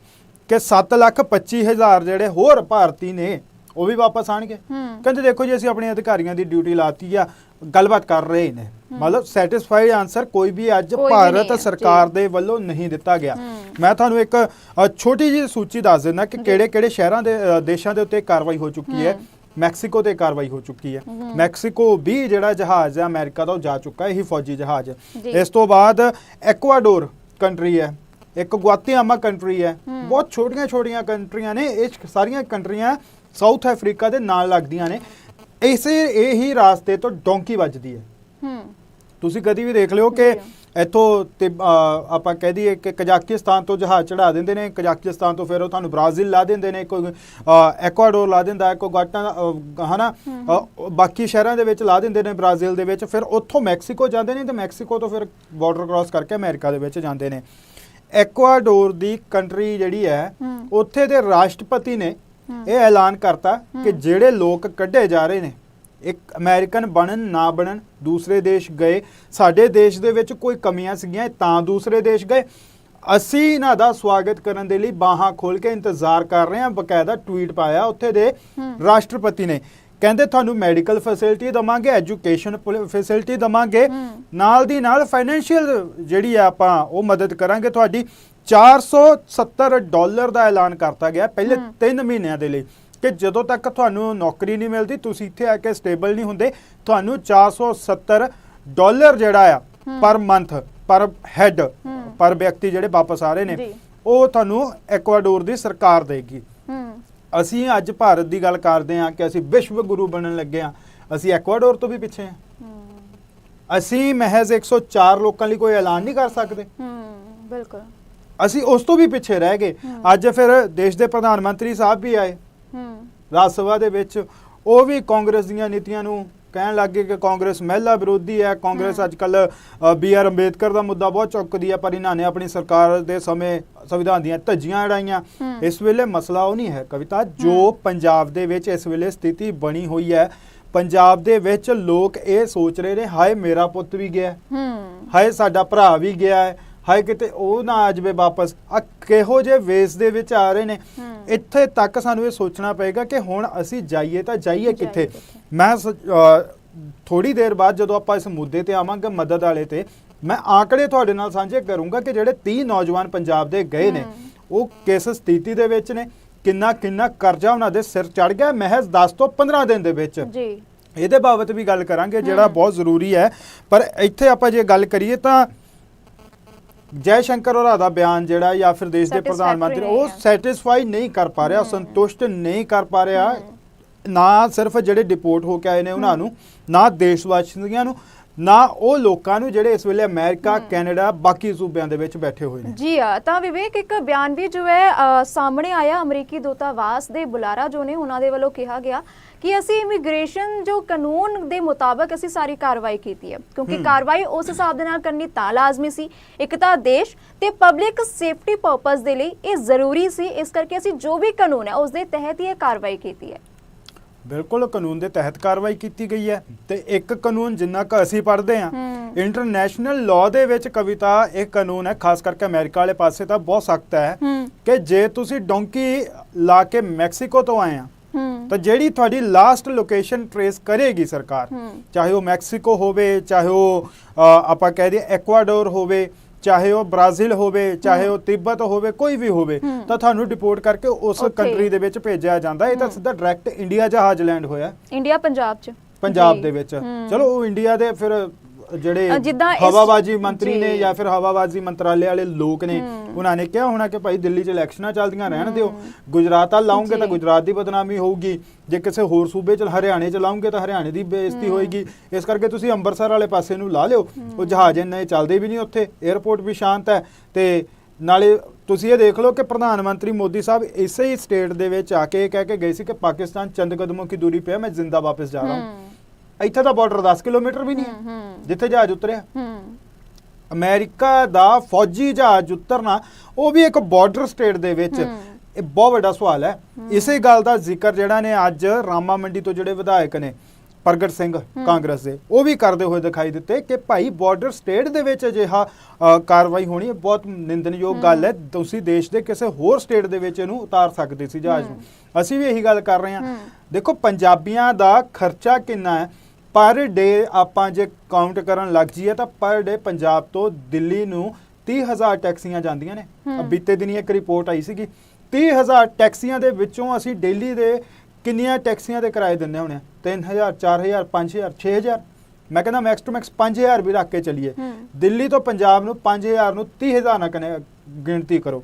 [SPEAKER 2] ਕਿ 7 ਲੱਖ 25 ਹਜ਼ਾਰ ਜਿਹੜੇ ਹੋਰ ਭਾਰਤੀ ਨੇ ਉਹ ਵੀ ਵਾਪਸ ਆਣਗੇ। ਕਹਿੰਦੇ ਦੇਖੋ ਜੀ ਅਸੀਂ ਆਪਣੇ ਅਧਿਕਾਰੀਆਂ ਦੀ ਡਿਊਟੀ ਲਾਤੀ ਆ ਗੱਲਬਾਤ ਕਰ ਰਹੇ ਨੇ। ਮਤਲਬ ਸੈਟੀਸਫਾਈਡ ਆਨਸਰ ਕੋਈ ਵੀ ਅੱਜ ਭਾਰਤ ਸਰਕਾਰ। ਦੇ ਵੱਲੋਂ ਨਹੀਂ ਦਿੱਤਾ ਗਿਆ। ਮੈਂ ਤੁਹਾਨੂੰ ਇੱਕ ਛੋਟੀ ਜਿਹੀ ਸੂਚੀ ਦੱਸ ਦਿੰਦਾ ਕਿ ਕਿਹੜੇ ਕਿਹੜੇ ਸ਼ਹਿਰਾਂ ਦੇ ਦੇਸ਼ਾਂ ਦੇ ਉੱਤੇ ਕਾਰਵਾਈ ਹੋ ਚੁੱਕੀ ਹੈ। ਮੈਕਸੀਕੋ ਤੇ ਕਾਰਵਾਈ ਹੋ ਚੁੱਕੀ ਹੈ। ਮੈਕਸੀਕੋ ਵੀ ਜਿਹੜਾ ਜਹਾਜ਼ ਹੈ ਅਮਰੀਕਾ ਉਹ ਜਾ ਚੁੱਕਾ ਹੈ ਇਹੀ ਫੌਜੀ ਜਹਾਜ਼। ਇਸ ਤੋਂ ਬਾਅਦ ਐਕਵਾਡੋਰ ਕੰਟਰੀ ਹੈ ਇੱਕ ਗੁਆਤੀਮਾਲਾ ਕੰਟਰੀ ਹੈ। ਬਹੁਤ ਛੋਟੀਆਂ ਛੋਟੀਆਂ ਕੰਟਰੀਆਂ ਨੇ ਇਹ ਸਾਰੀਆਂ ਕੰਟਰੀਆਂ ਸਾਊਥ ਅਫਰੀਕਾ ਦੇ ਨਾਲ ਲੱਗਦੀਆਂ ਨੇ। ਇਸੇ ਇਹੀ ਰਾਸਤੇ ਤੋਂ ਡੋਂਕੀ ਵੱਜਦੀ ਹੈ।
[SPEAKER 1] ਹੂੰ।
[SPEAKER 2] ਤੁਸੀਂ ਕਦੀ ਵੀ ਦੇਖ ਲਿਓ ਕਿ ਇੱਥੋਂ ਤੇ ਆਪਾਂ ਕਹਿ ਦਈਏ ਕਿ ਕਜ਼ਾਕਿਸਤਾਨ ਤੋਂ ਜਹਾਜ਼ ਚੜਾ ਦਿੰਦੇ ਨੇ ਕਜ਼ਾਕਿਸਤਾਨ ਤੋਂ ਫਿਰ ਉਹ ਤੁਹਾਨੂੰ ਬ੍ਰਾਜ਼ੀਲ ਲਾ ਦਿੰਦੇ ਨੇ ਕੋਈ ਐਕਵਾਡੋਰ ਲਾ ਦਿੰਦਾ ਹੈ ਕੋਈ ਗਾਟਾ ਹਨਾ? ਬਾਕੀ ਸ਼ਹਿਰਾਂ ਦੇ ਵਿੱਚ ਲਾ ਦਿੰਦੇ ਨੇ ਬ੍ਰਾਜ਼ੀਲ ਦੇ ਵਿੱਚ ਫਿਰ ਉੱਥੋਂ ਮੈਕਸੀਕੋ ਜਾਂਦੇ ਨੇ ਤੇ ਮੈਕਸੀਕੋ ਤੋਂ ਫਿਰ ਬਾਰਡਰ ਕ੍ਰਾਸ ਕਰਕੇ ਅਮਰੀਕਾ ਦੇ ਵਿੱਚ ਜਾਂਦੇ ਨੇ। ਐਕਵਾਡੋਰ ਦੀ ਕੰਟਰੀ ਜਿਹੜੀ ਹੈ। ਉੱਥੇ ਦੇ ਰਾਸ਼ਟਰਪਤੀ ਨੇ। ਇਹ ਐਲਾਨ ਕਰਤਾ ਕਿ ਜਿਹੜੇ ਲੋਕ ਕੱਢੇ ਜਾ ਰਹੇ ਨੇ ਇੱਕ ਅਮਰੀਕਨ ਬਣਨ ਨਾ ਬਣਨ ਦੂਸਰੇ ਦੇਸ਼ ਗਏ। ਸਾਡੇ ਦੇਸ਼ ਦੇ ਵਿੱਚ ਕੋਈ ਕਮੀਆਂ ਸੀਗੀਆਂ ਤਾਂ ਦੂਸਰੇ ਦੇਸ਼ ਗਏ। ਅਸੀਂ ਇਹਨਾਂ ਦਾ ਸਵਾਗਤ ਕਰਨ ਦੇ ਲਈ ਬਾਹਾਂ ਖੋਲ ਕੇ ਇੰਤਜ਼ਾਰ ਕਰ ਰਹੇ ਹਾਂ। ਬਕਾਇਦਾ ਟਵੀਟ ਪਾਇਆ ਉੱਥੇ ਦੇ। ਰਾਸ਼ਟਰਪਤੀ ਨੇ। ਕਹਿੰਦੇ ਤੁਹਾਨੂੰ ਮੈਡੀਕਲ ਫੈਸਿਲਿਟੀ ਦਵਾਂਗੇ ਐਜੂਕੇਸ਼ਨ ਫੈਸਿਲਿਟੀ ਦਵਾਂਗੇ। ਨਾਲ ਦੀ ਨਾਲ ਫਾਈਨੈਂਸ਼ੀਅਲ ਜਿਹੜੀ ਆ ਆਪਾਂ ਉਹ ਮਦਦ ਕਰਾਂਗੇ। ਤੁਹਾਡੀ 470 ਡਾਲਰ ਦਾ ਐਲਾਨ ਕਰਤਾ ਗਿਆ ਪਹਿਲੇ
[SPEAKER 1] ਹੂੰ।
[SPEAKER 2] 3 ਮਹੀਨਿਆਂ ਦੇ ਲਈ। ਕਿ ਜਦੋਂ ਤੱਕ ਤੁਹਾਨੂੰ ਨੌਕਰੀ ਨਹੀਂ ਮਿਲਦੀ ਤੁਸੀਂ ਇੱਥੇ ਆ ਕੇ ਸਟੇਬਲ ਨਹੀਂ ਹੁੰਦੇ ਤੁਹਾਨੂੰ 470 ਡਾਲਰ ਜਿਹੜਾ ਆ। ਪਰ ਮੰਥ ਪਰ ਹੈਡ। ਪਰ ਵਿਅਕਤੀ ਜਿਹੜੇ ਵਾਪਸ ਆ ਰਹੇ ਨੇ। ਉਹ ਤੁਹਾਨੂੰ ਐਕਵਾਡੋਰ ਦੀ ਸਰਕਾਰ ਦੇਗੀ। ਅਸੀਂ ਅੱਜ ਭਾਰਤ ਦੀ ਗੱਲ ਕਰਦੇ ਹਾਂ ਕਿ ਅਸੀਂ ਵਿਸ਼ਵ ਗੁਰੂ ਬਣਨ ਲੱਗੇ ਹਾਂ। ਅਸੀਂ ਐਕਵਾਡੋਰ ਤੋਂ ਵੀ ਪਿੱਛੇ ਹਾਂ। ਅਸੀਂ ਮਹਿਜ਼ 104 ਲੋਕਾਂ ਲਈ ਕੋਈ ਐਲਾਨ ਨਹੀਂ ਕਰ ਸਕਦੇ।
[SPEAKER 1] ਹੂੰ ਬਿਲਕੁਲ।
[SPEAKER 2] ਅਸੀਂ ਉਸ ਤੋਂ ਵੀ ਪਿੱਛੇ ਰਹਿ ਗਏ। ਅੱਜ ਫਿਰ ਦੇਸ਼ ਦੇ ਪ੍ਰਧਾਨ ਮੰਤਰੀ ਸਾਹਿਬ ਵੀ ਆਏ।
[SPEAKER 1] ਹੂੰ
[SPEAKER 2] ਰਾਜ ਸਭਾ ਦੇ ਵਿੱਚ ਉਹ ਵੀ ਕਾਂਗਰਸ ਦੀਆਂ ਨੀਤੀਆਂ ਨੂੰ ਕਹਿਣ ਲੱਗੇ ਕਿ ਕਾਂਗਰਸ ਮਹਿਲਾ ਵਿਰੋਧੀ ਹੈ। ਕਾਂਗਰਸ। ਅੱਜ ਕੱਲ ਬੀ ਆਰ ਅੰਬੇਦਕਰ ਦਾ ਮੁੱਦਾ ਬਹੁਤ ਚੁੱਕਦੀ ਹੈ ਪਰ ਇਹਨਾਂ ਨੇ ਆਪਣੀ ਸਰਕਾਰ ਦੇ ਸਮੇਂ ਸੰਵਿਧਾਨ ਦੀਆਂ ਧੱਜੀਆਂ ਅੜਾਈਆਂ।
[SPEAKER 1] ਹਮ।
[SPEAKER 2] ਇਸ ਵੇਲੇ ਮਸਲਾ ਉਹ ਨਹੀਂ ਹੈ ਕਵਿਤਾ ਜੋ ਪੰਜਾਬ ਦੇ ਵਿੱਚ ਇਸ ਵੇਲੇ ਸਥਿਤੀ ਬਣੀ ਹੋਈ ਹੈ। ਪੰਜਾਬ ਦੇ ਵਿੱਚ ਲੋਕ ਇਹ ਸੋਚ ਰਹੇ ਨੇ ਹਾਏ ਮੇਰਾ ਪੁੱਤ ਵੀ ਗਿਆ। ਹਾਏ ਸਾਡਾ ਭਰਾ ਵੀ ਗਿਆ ਹੈ। ਹਾਏ ਕਿਤੇ ਉਹ ਨਾ ਆ ਜਾਵੇ ਵਾਪਸ ਆ ਕਿਹੋ ਜੇ ਵੇਸ ਦੇ ਵਿੱਚ ਆ ਰਹੇ ਨੇ। ਇੱਥੇ ਤੱਕ ਸਾਨੂੰ ਇਹ ਸੋਚਣਾ ਪਏਗਾ ਕਿ ਹੁਣ ਅਸੀਂ ਜਾਈਏ ਤਾਂ ਜਾਈਏ ਕਿੱਥੇ? ਮੈਂ ਥੋੜੀ ਦੇਰ ਬਾਅਦ ਜਦੋਂ ਆਪਾਂ ਇਸ ਮੁੱਦੇ ਤੇ ਆਵਾਂਗੇ ਮਦਦ ਵਾਲੇ ਤੇ ਮੈਂ ਆંકੜੇ ਤੁਹਾਡੇ ਨਾਲ ਸਾਂਝੇ ਕਰੂੰਗਾ ਕਿ ਜਿਹੜੇ 30 ਨੌਜਵਾਨ ਪੰਜਾਬ ਦੇ ਗਏ ਨੇ। ਉਹ ਕਿਸ ਸਥਿਤੀ ਦੇ ਵਿੱਚ ਨੇ ਕਿੰਨਾ ਕਿੰਨਾ ਕਰਜ਼ਾ ਉਹਨਾਂ ਦੇ ਸਿਰ ਚੜ ਗਿਆ ਮਹਿਜ਼ 10 ਤੋਂ 15 ਦਿਨ ਦੇ ਵਿੱਚ
[SPEAKER 1] ਜੀ
[SPEAKER 2] ਇਹਦੇ ਬਾਬਤ ਵੀ ਗੱਲ ਕਰਾਂਗੇ ਜਿਹੜਾ। ਬਹੁਤ ਜ਼ਰੂਰੀ ਹੈ ਪਰ ਇੱਥੇ ਆਪਾਂ ਜੇ ਗੱਲ ਕਰੀਏ ਤਾਂ ਜੈ ਸ਼ੰਕਰ ਹੋਰਾਂ ਦਾ ਬਿਆਨ ਜਿਹੜਾ ਜਾਂ ਫਿਰ ਦੇਸ਼ ਦੇ ਪ੍ਰਧਾਨ ਮੰਤਰੀ ਉਹ। ਸੈਟੀਸਫਾਈ ਨਹੀਂ ਕਰ ਪਾ ਰਿਹਾ। ਸੰਤੁਸ਼ਟ ਨਹੀਂ ਕਰ ਪਾ ਰਿਹਾ। ਨਾ ਸਿਰਫ ਜਿਹੜੇ ਡਿਪੋਰਟ ਹੋ ਕੇ ਆਏ ਨੇ ਉਹਨਾਂ ਨੂੰ ਨਾ ਦੇਸ਼ ਵਾਸੀਆਂ ਨੂੰ ਨਾ ਉਹ ਲੋਕਾਂ ਨੂੰ ਜਿਹੜੇ ਇਸ ਵੇਲੇ ਅਮਰੀਕਾ ਕੈਨੇਡਾ ਬਾਕੀ ਸੂਬਿਆਂ ਦੇ ਵਿੱਚ ਬੈਠੇ ਹੋਏ ਨੇ।
[SPEAKER 1] ਜੀ ਆ ਤਾਂ ਵਿਵੇਕ ਇੱਕ ਬਿਆਨ ਵੀ ਜੋ ਹੈ ਸਾਹਮਣੇ ਆਇਆ ਅਮਰੀਕੀ ਦੂਤਾਵਾਸ ਦੇ ਬੁਲਾਰਾ ਜੋ ਨੇ ਉਹਨਾਂ ਦੇ ਵੱਲੋਂ ਕਿਹਾ ਗਿਆ ਕਿ ਅਸੀਂ ਇਮੀਗ੍ਰੇਸ਼ਨ ਜੋ ਕਾਨੂੰਨ ਦੇ ਮੁਤਾਬਕ ਅਸੀਂ ਸਾਰੀ ਕਾਰਵਾਈ ਕੀਤੀ ਹੈ ਕਿਉਂਕਿ। ਕਾਰਵਾਈ ਉਸ ਹਿਸਾਬ ਦੇ ਨਾਲ ਕਰਨੀ ਤਾਂ ਲਾਜ਼ਮੀ ਸੀ। ਇੱਕ ਤਾਂ ਦੇਸ਼ ਤੇ ਪਬਲਿਕ ਸੇਫਟੀ ਪਰਪਸ ਦੇ ਲਈ ਇਹ ਜ਼ਰੂਰੀ ਸੀ ਇਸ ਕਰਕੇ ਅਸੀਂ ਜੋ ਵੀ ਕਾਨੂੰਨ ਹੈ ਉਸ ਦੇ ਤਹਿਤ ਹੀ ਇਹ ਕਾਰਵਾਈ ਕੀਤੀ ਹੈ।
[SPEAKER 2] ਬਿਲਕੁਲ ਕਾਨੂੰਨ ਦੇ ਤਹਿਤ ਕਾਰਵਾਈ ਕੀਤੀ ਗਈ ਹੈ ਤੇ ਇੱਕ ਕਾਨੂੰਨ ਜਿੰਨਾ ਕੁ ਅਸੀਂ ਪੜ੍ਹਦੇ ਹਾਂ। ਇੰਟਰਨੈਸ਼ਨਲ ਲਾਅ ਦੇ ਵਿੱਚ ਕਵਿਤਾ ਇੱਕ ਕਾਨੂੰਨ ਹੈ ਖਾਸ ਕਰਕੇ ਅਮਰੀਕਾ ਵਾਲੇ ਪਾਸੇ ਤਾਂ ਬਹੁਤ ਸਖਤ ਹੈ ਕਿ ਜੇ ਤੁਸੀਂ ਡੋਂਕੀ ਲਾ ਕੇ ਮੈਕਸੀਕੋ ਤੋਂ ਆਏ ਆ ਤਾਂ ਜਿਹੜੀ ਤੁਹਾਡੀ ਲਾਸਟ ਲੋਕੇਸ਼ਨ ਟਰੇਸ ਕਰੇਗੀ ਸਰਕਾਰ। ਚਾਹੇ ਉਹ ਮੈਕਸੀਕੋ ਹੋਵੇ ਚਾਹੇ ਉਹ ਆਪਾਂ ਕਹਿ ਦਈਏ ਐਕਵਾਡੋਰ ਹੋਵੇ ਚਾਹੇ ਉਹ ਬ੍ਰਾਜ਼ੀਲ ਹੋਵੇ ਚਾਹੇ ਉਹ ਤਿੱਬਤ ਹੋਵੇ ਕੋਈ ਵੀ ਹੋਵੇ। ਤਾਂ ਤੁਹਾਨੂੰ ਡਿਪੋਰਟ ਕਰਕੇ ਉਸ। ਕੰਟਰੀ ਦੇ ਵਿੱਚ ਭੇਜਿਆ ਜਾਂਦਾ ਇਹ ਤਾਂ। ਸਿੱਧਾ ਡਾਇਰੈਕਟ ਇੰਡੀਆ ਜਹਾਜ਼ ਲੈਂਡ ਹੋਇਆ
[SPEAKER 1] ਇੰਡੀਆ ਪੰਜਾਬ ਚ
[SPEAKER 2] ਪੰਜਾਬ। ਦੇ ਵਿੱਚ। ਚਲੋ ਉਹ ਇੰਡੀਆ ਦੇ ਫਿਰ ਜਿਹੜੇ
[SPEAKER 1] ਜਿੱਦਾਂ
[SPEAKER 2] ਹਵਾਬਾਜੀ ਮੰਤਰੀ। ਨੇ ਜਾਂ ਫਿਰ ਹਵਾਬਾਜੀ ਮੰਤਰਾਲੇ ਵਾਲੇ ਲੋਕ ਨੇ। ਉਹਨਾਂ ਨੇ ਕਿਹਾ ਹੋਣਾ ਕਿ ਭਾਈ ਦਿੱਲੀ 'ਚ ਇਲੈਕਸ਼ਨਾਂ ਚੱਲਦੀਆਂ ਰਹਿਣ ਦਿਓ। ਗੁਜਰਾਤ ਆ ਲਾਉਂਗੇ ਤਾਂ। ਗੁਜਰਾਤ ਦੀ ਬਦਨਾਮੀ ਹੋਊਗੀ ਜੇ ਕਿਸੇ ਹੋਰ ਸੂਬੇ 'ਚ ਹਰਿਆਣੇ 'ਚ ਲਾਉਂਗੇ ਤਾਂ ਹਰਿਆਣੇ ਦੀ ਬੇਇੱਜ਼ਤੀ। ਹੋਏਗੀ ਇਸ ਕਰਕੇ ਤੁਸੀਂ ਅੰਮ੍ਰਿਤਸਰ ਵਾਲੇ ਪਾਸੇ ਨੂੰ ਲਾ ਲਿਓ ਉਹ ਜਹਾਜ਼ ਇੰਨੇ ਚੱਲਦੇ ਵੀ ਨਹੀਂ ਉੱਥੇ 에ਅਰਪੋਰਟ ਵੀ ਸ਼ਾਂਤ ਹੈ ਤੇ ਨਾਲੇ ਤੁਸੀਂ ਇਹ ਦੇਖ ਲਓ ਕਿ ਪ੍ਰਧਾਨ ਮੰਤਰੀ ਮੋਦੀ ਸਾਹਿਬ ਇਸੇ ਹੀ ਸਟੇਟ ਦੇ ਵਿੱਚ ਆ ਕੇ ਇਹ ਕਹਿ ਕੇ ਗਏ ਸੀ ਕਿ ਪਾਕਿਸਤਾਨ ਚੰਦ ਕਦਮੋਂ ਕੀ ਦੂਰੀ ਪਿਆ ਮੈਂ ਜ਼ਿੰਦਾ ਵਾਪਸ ਜਾ ਰਹਾ ਹੂੰ ਇੱਥੇ ਤਾਂ ਬਾਰਡਰ 10 ਕਿਲੋਮੀਟਰ ਵੀ ਨਹੀਂ। ਹੈ ਜਿੱਥੇ ਜਹਾਜ਼ ਉਤਰਿਆ। ਅਮਰੀਕਾ ਦਾ ਫੌਜੀ ਜਹਾਜ਼ ਉਤਰਨਾ ਉਹ ਵੀ ਇੱਕ ਬਾਰਡਰ ਸਟੇਟ ਦੇ ਵਿੱਚ। ਇਹ ਬਹੁਤ ਵੱਡਾ ਸਵਾਲ ਹੈ। ਇਸੇ ਗੱਲ ਦਾ ਜ਼ਿਕਰ ਜਿਹੜਾ ਨੇ ਅੱਜ ਰਾਮਾ ਮੰਡੀ ਤੋਂ ਜਿਹੜੇ ਵਿਧਾਇਕ ਨੇ ਪ੍ਰਗਟ ਸਿੰਘ ਕਾਂਗਰਸ ਦੇ ਉਹ ਵੀ ਕਰਦੇ ਹੋਏ ਦਿਖਾਈ ਦਿੱਤੇ ਕਿ ਭਾਈ ਬਾਰਡਰ ਸਟੇਟ ਦੇ ਵਿੱਚ ਅਜਿਹਾ ਕਾਰਵਾਈ ਹੋਣੀ ਬਹੁਤ ਨਿੰਦਨਯੋਗ ਗੱਲ ਹੈ। ਤੁਸੀਂ ਦੇਸ਼ ਦੇ ਕਿਸੇ ਹੋਰ ਸਟੇਟ ਦੇ ਵਿੱਚ ਇਹਨੂੰ ਉਤਾਰ ਸਕਦੇ ਸੀ ਜਹਾਜ਼ ਨੂੰ। ਅਸੀਂ ਵੀ ਇਹੀ ਗੱਲ ਕਰ ਰਹੇ ਹੂੰ। ਦੇਖੋ ਪੰਜਾਬੀਆਂ ਦਾ ਖਰਚਾ ਕਿੰਨਾ ਹੈ? ਪਰ ਡੇ ਆਪਾਂ ਜੇ ਕਾਊਂਟ ਕਰਨ ਲੱਗ ਜਾਈਏ ਤਾਂ ਪਰ ਡੇ ਪੰਜਾਬ ਤੋਂ ਦਿੱਲੀ ਨੂੰ 30000 ਟੈਕਸੀਆਂ ਜਾਂਦੀਆਂ ਨੇ। ਬੀਤੇ ਦਿਨੀ ਇੱਕ ਰਿਪੋਰਟ ਆਈ ਸੀਗੀ 30000 ਟੈਕਸੀਆਂ ਦੇ ਵਿੱਚੋਂ ਅਸੀਂ ਡੇਲੀ ਦੇ ਕਿੰਨੀਆਂ ਟੈਕਸੀਆਂ ਦੇ ਕਿਰਾਏ ਦਿੰਦੇ ਹੋਣੇ ਆ? 3000 4000 5000 6000 ਮੈਂ ਕਹਿੰਦਾ ਮੈਕਸ ਟੂ ਮੈਕਸ 5000 ਵੀ ਰੱਖ ਕੇ ਚੱਲੀਏ। ਦਿੱਲੀ ਤੋਂ ਪੰਜਾਬ ਨੂੰ 5000 ਨੂੰ 30000 ਨਾਲ ਗਿਣਤੀ ਕਰੋ।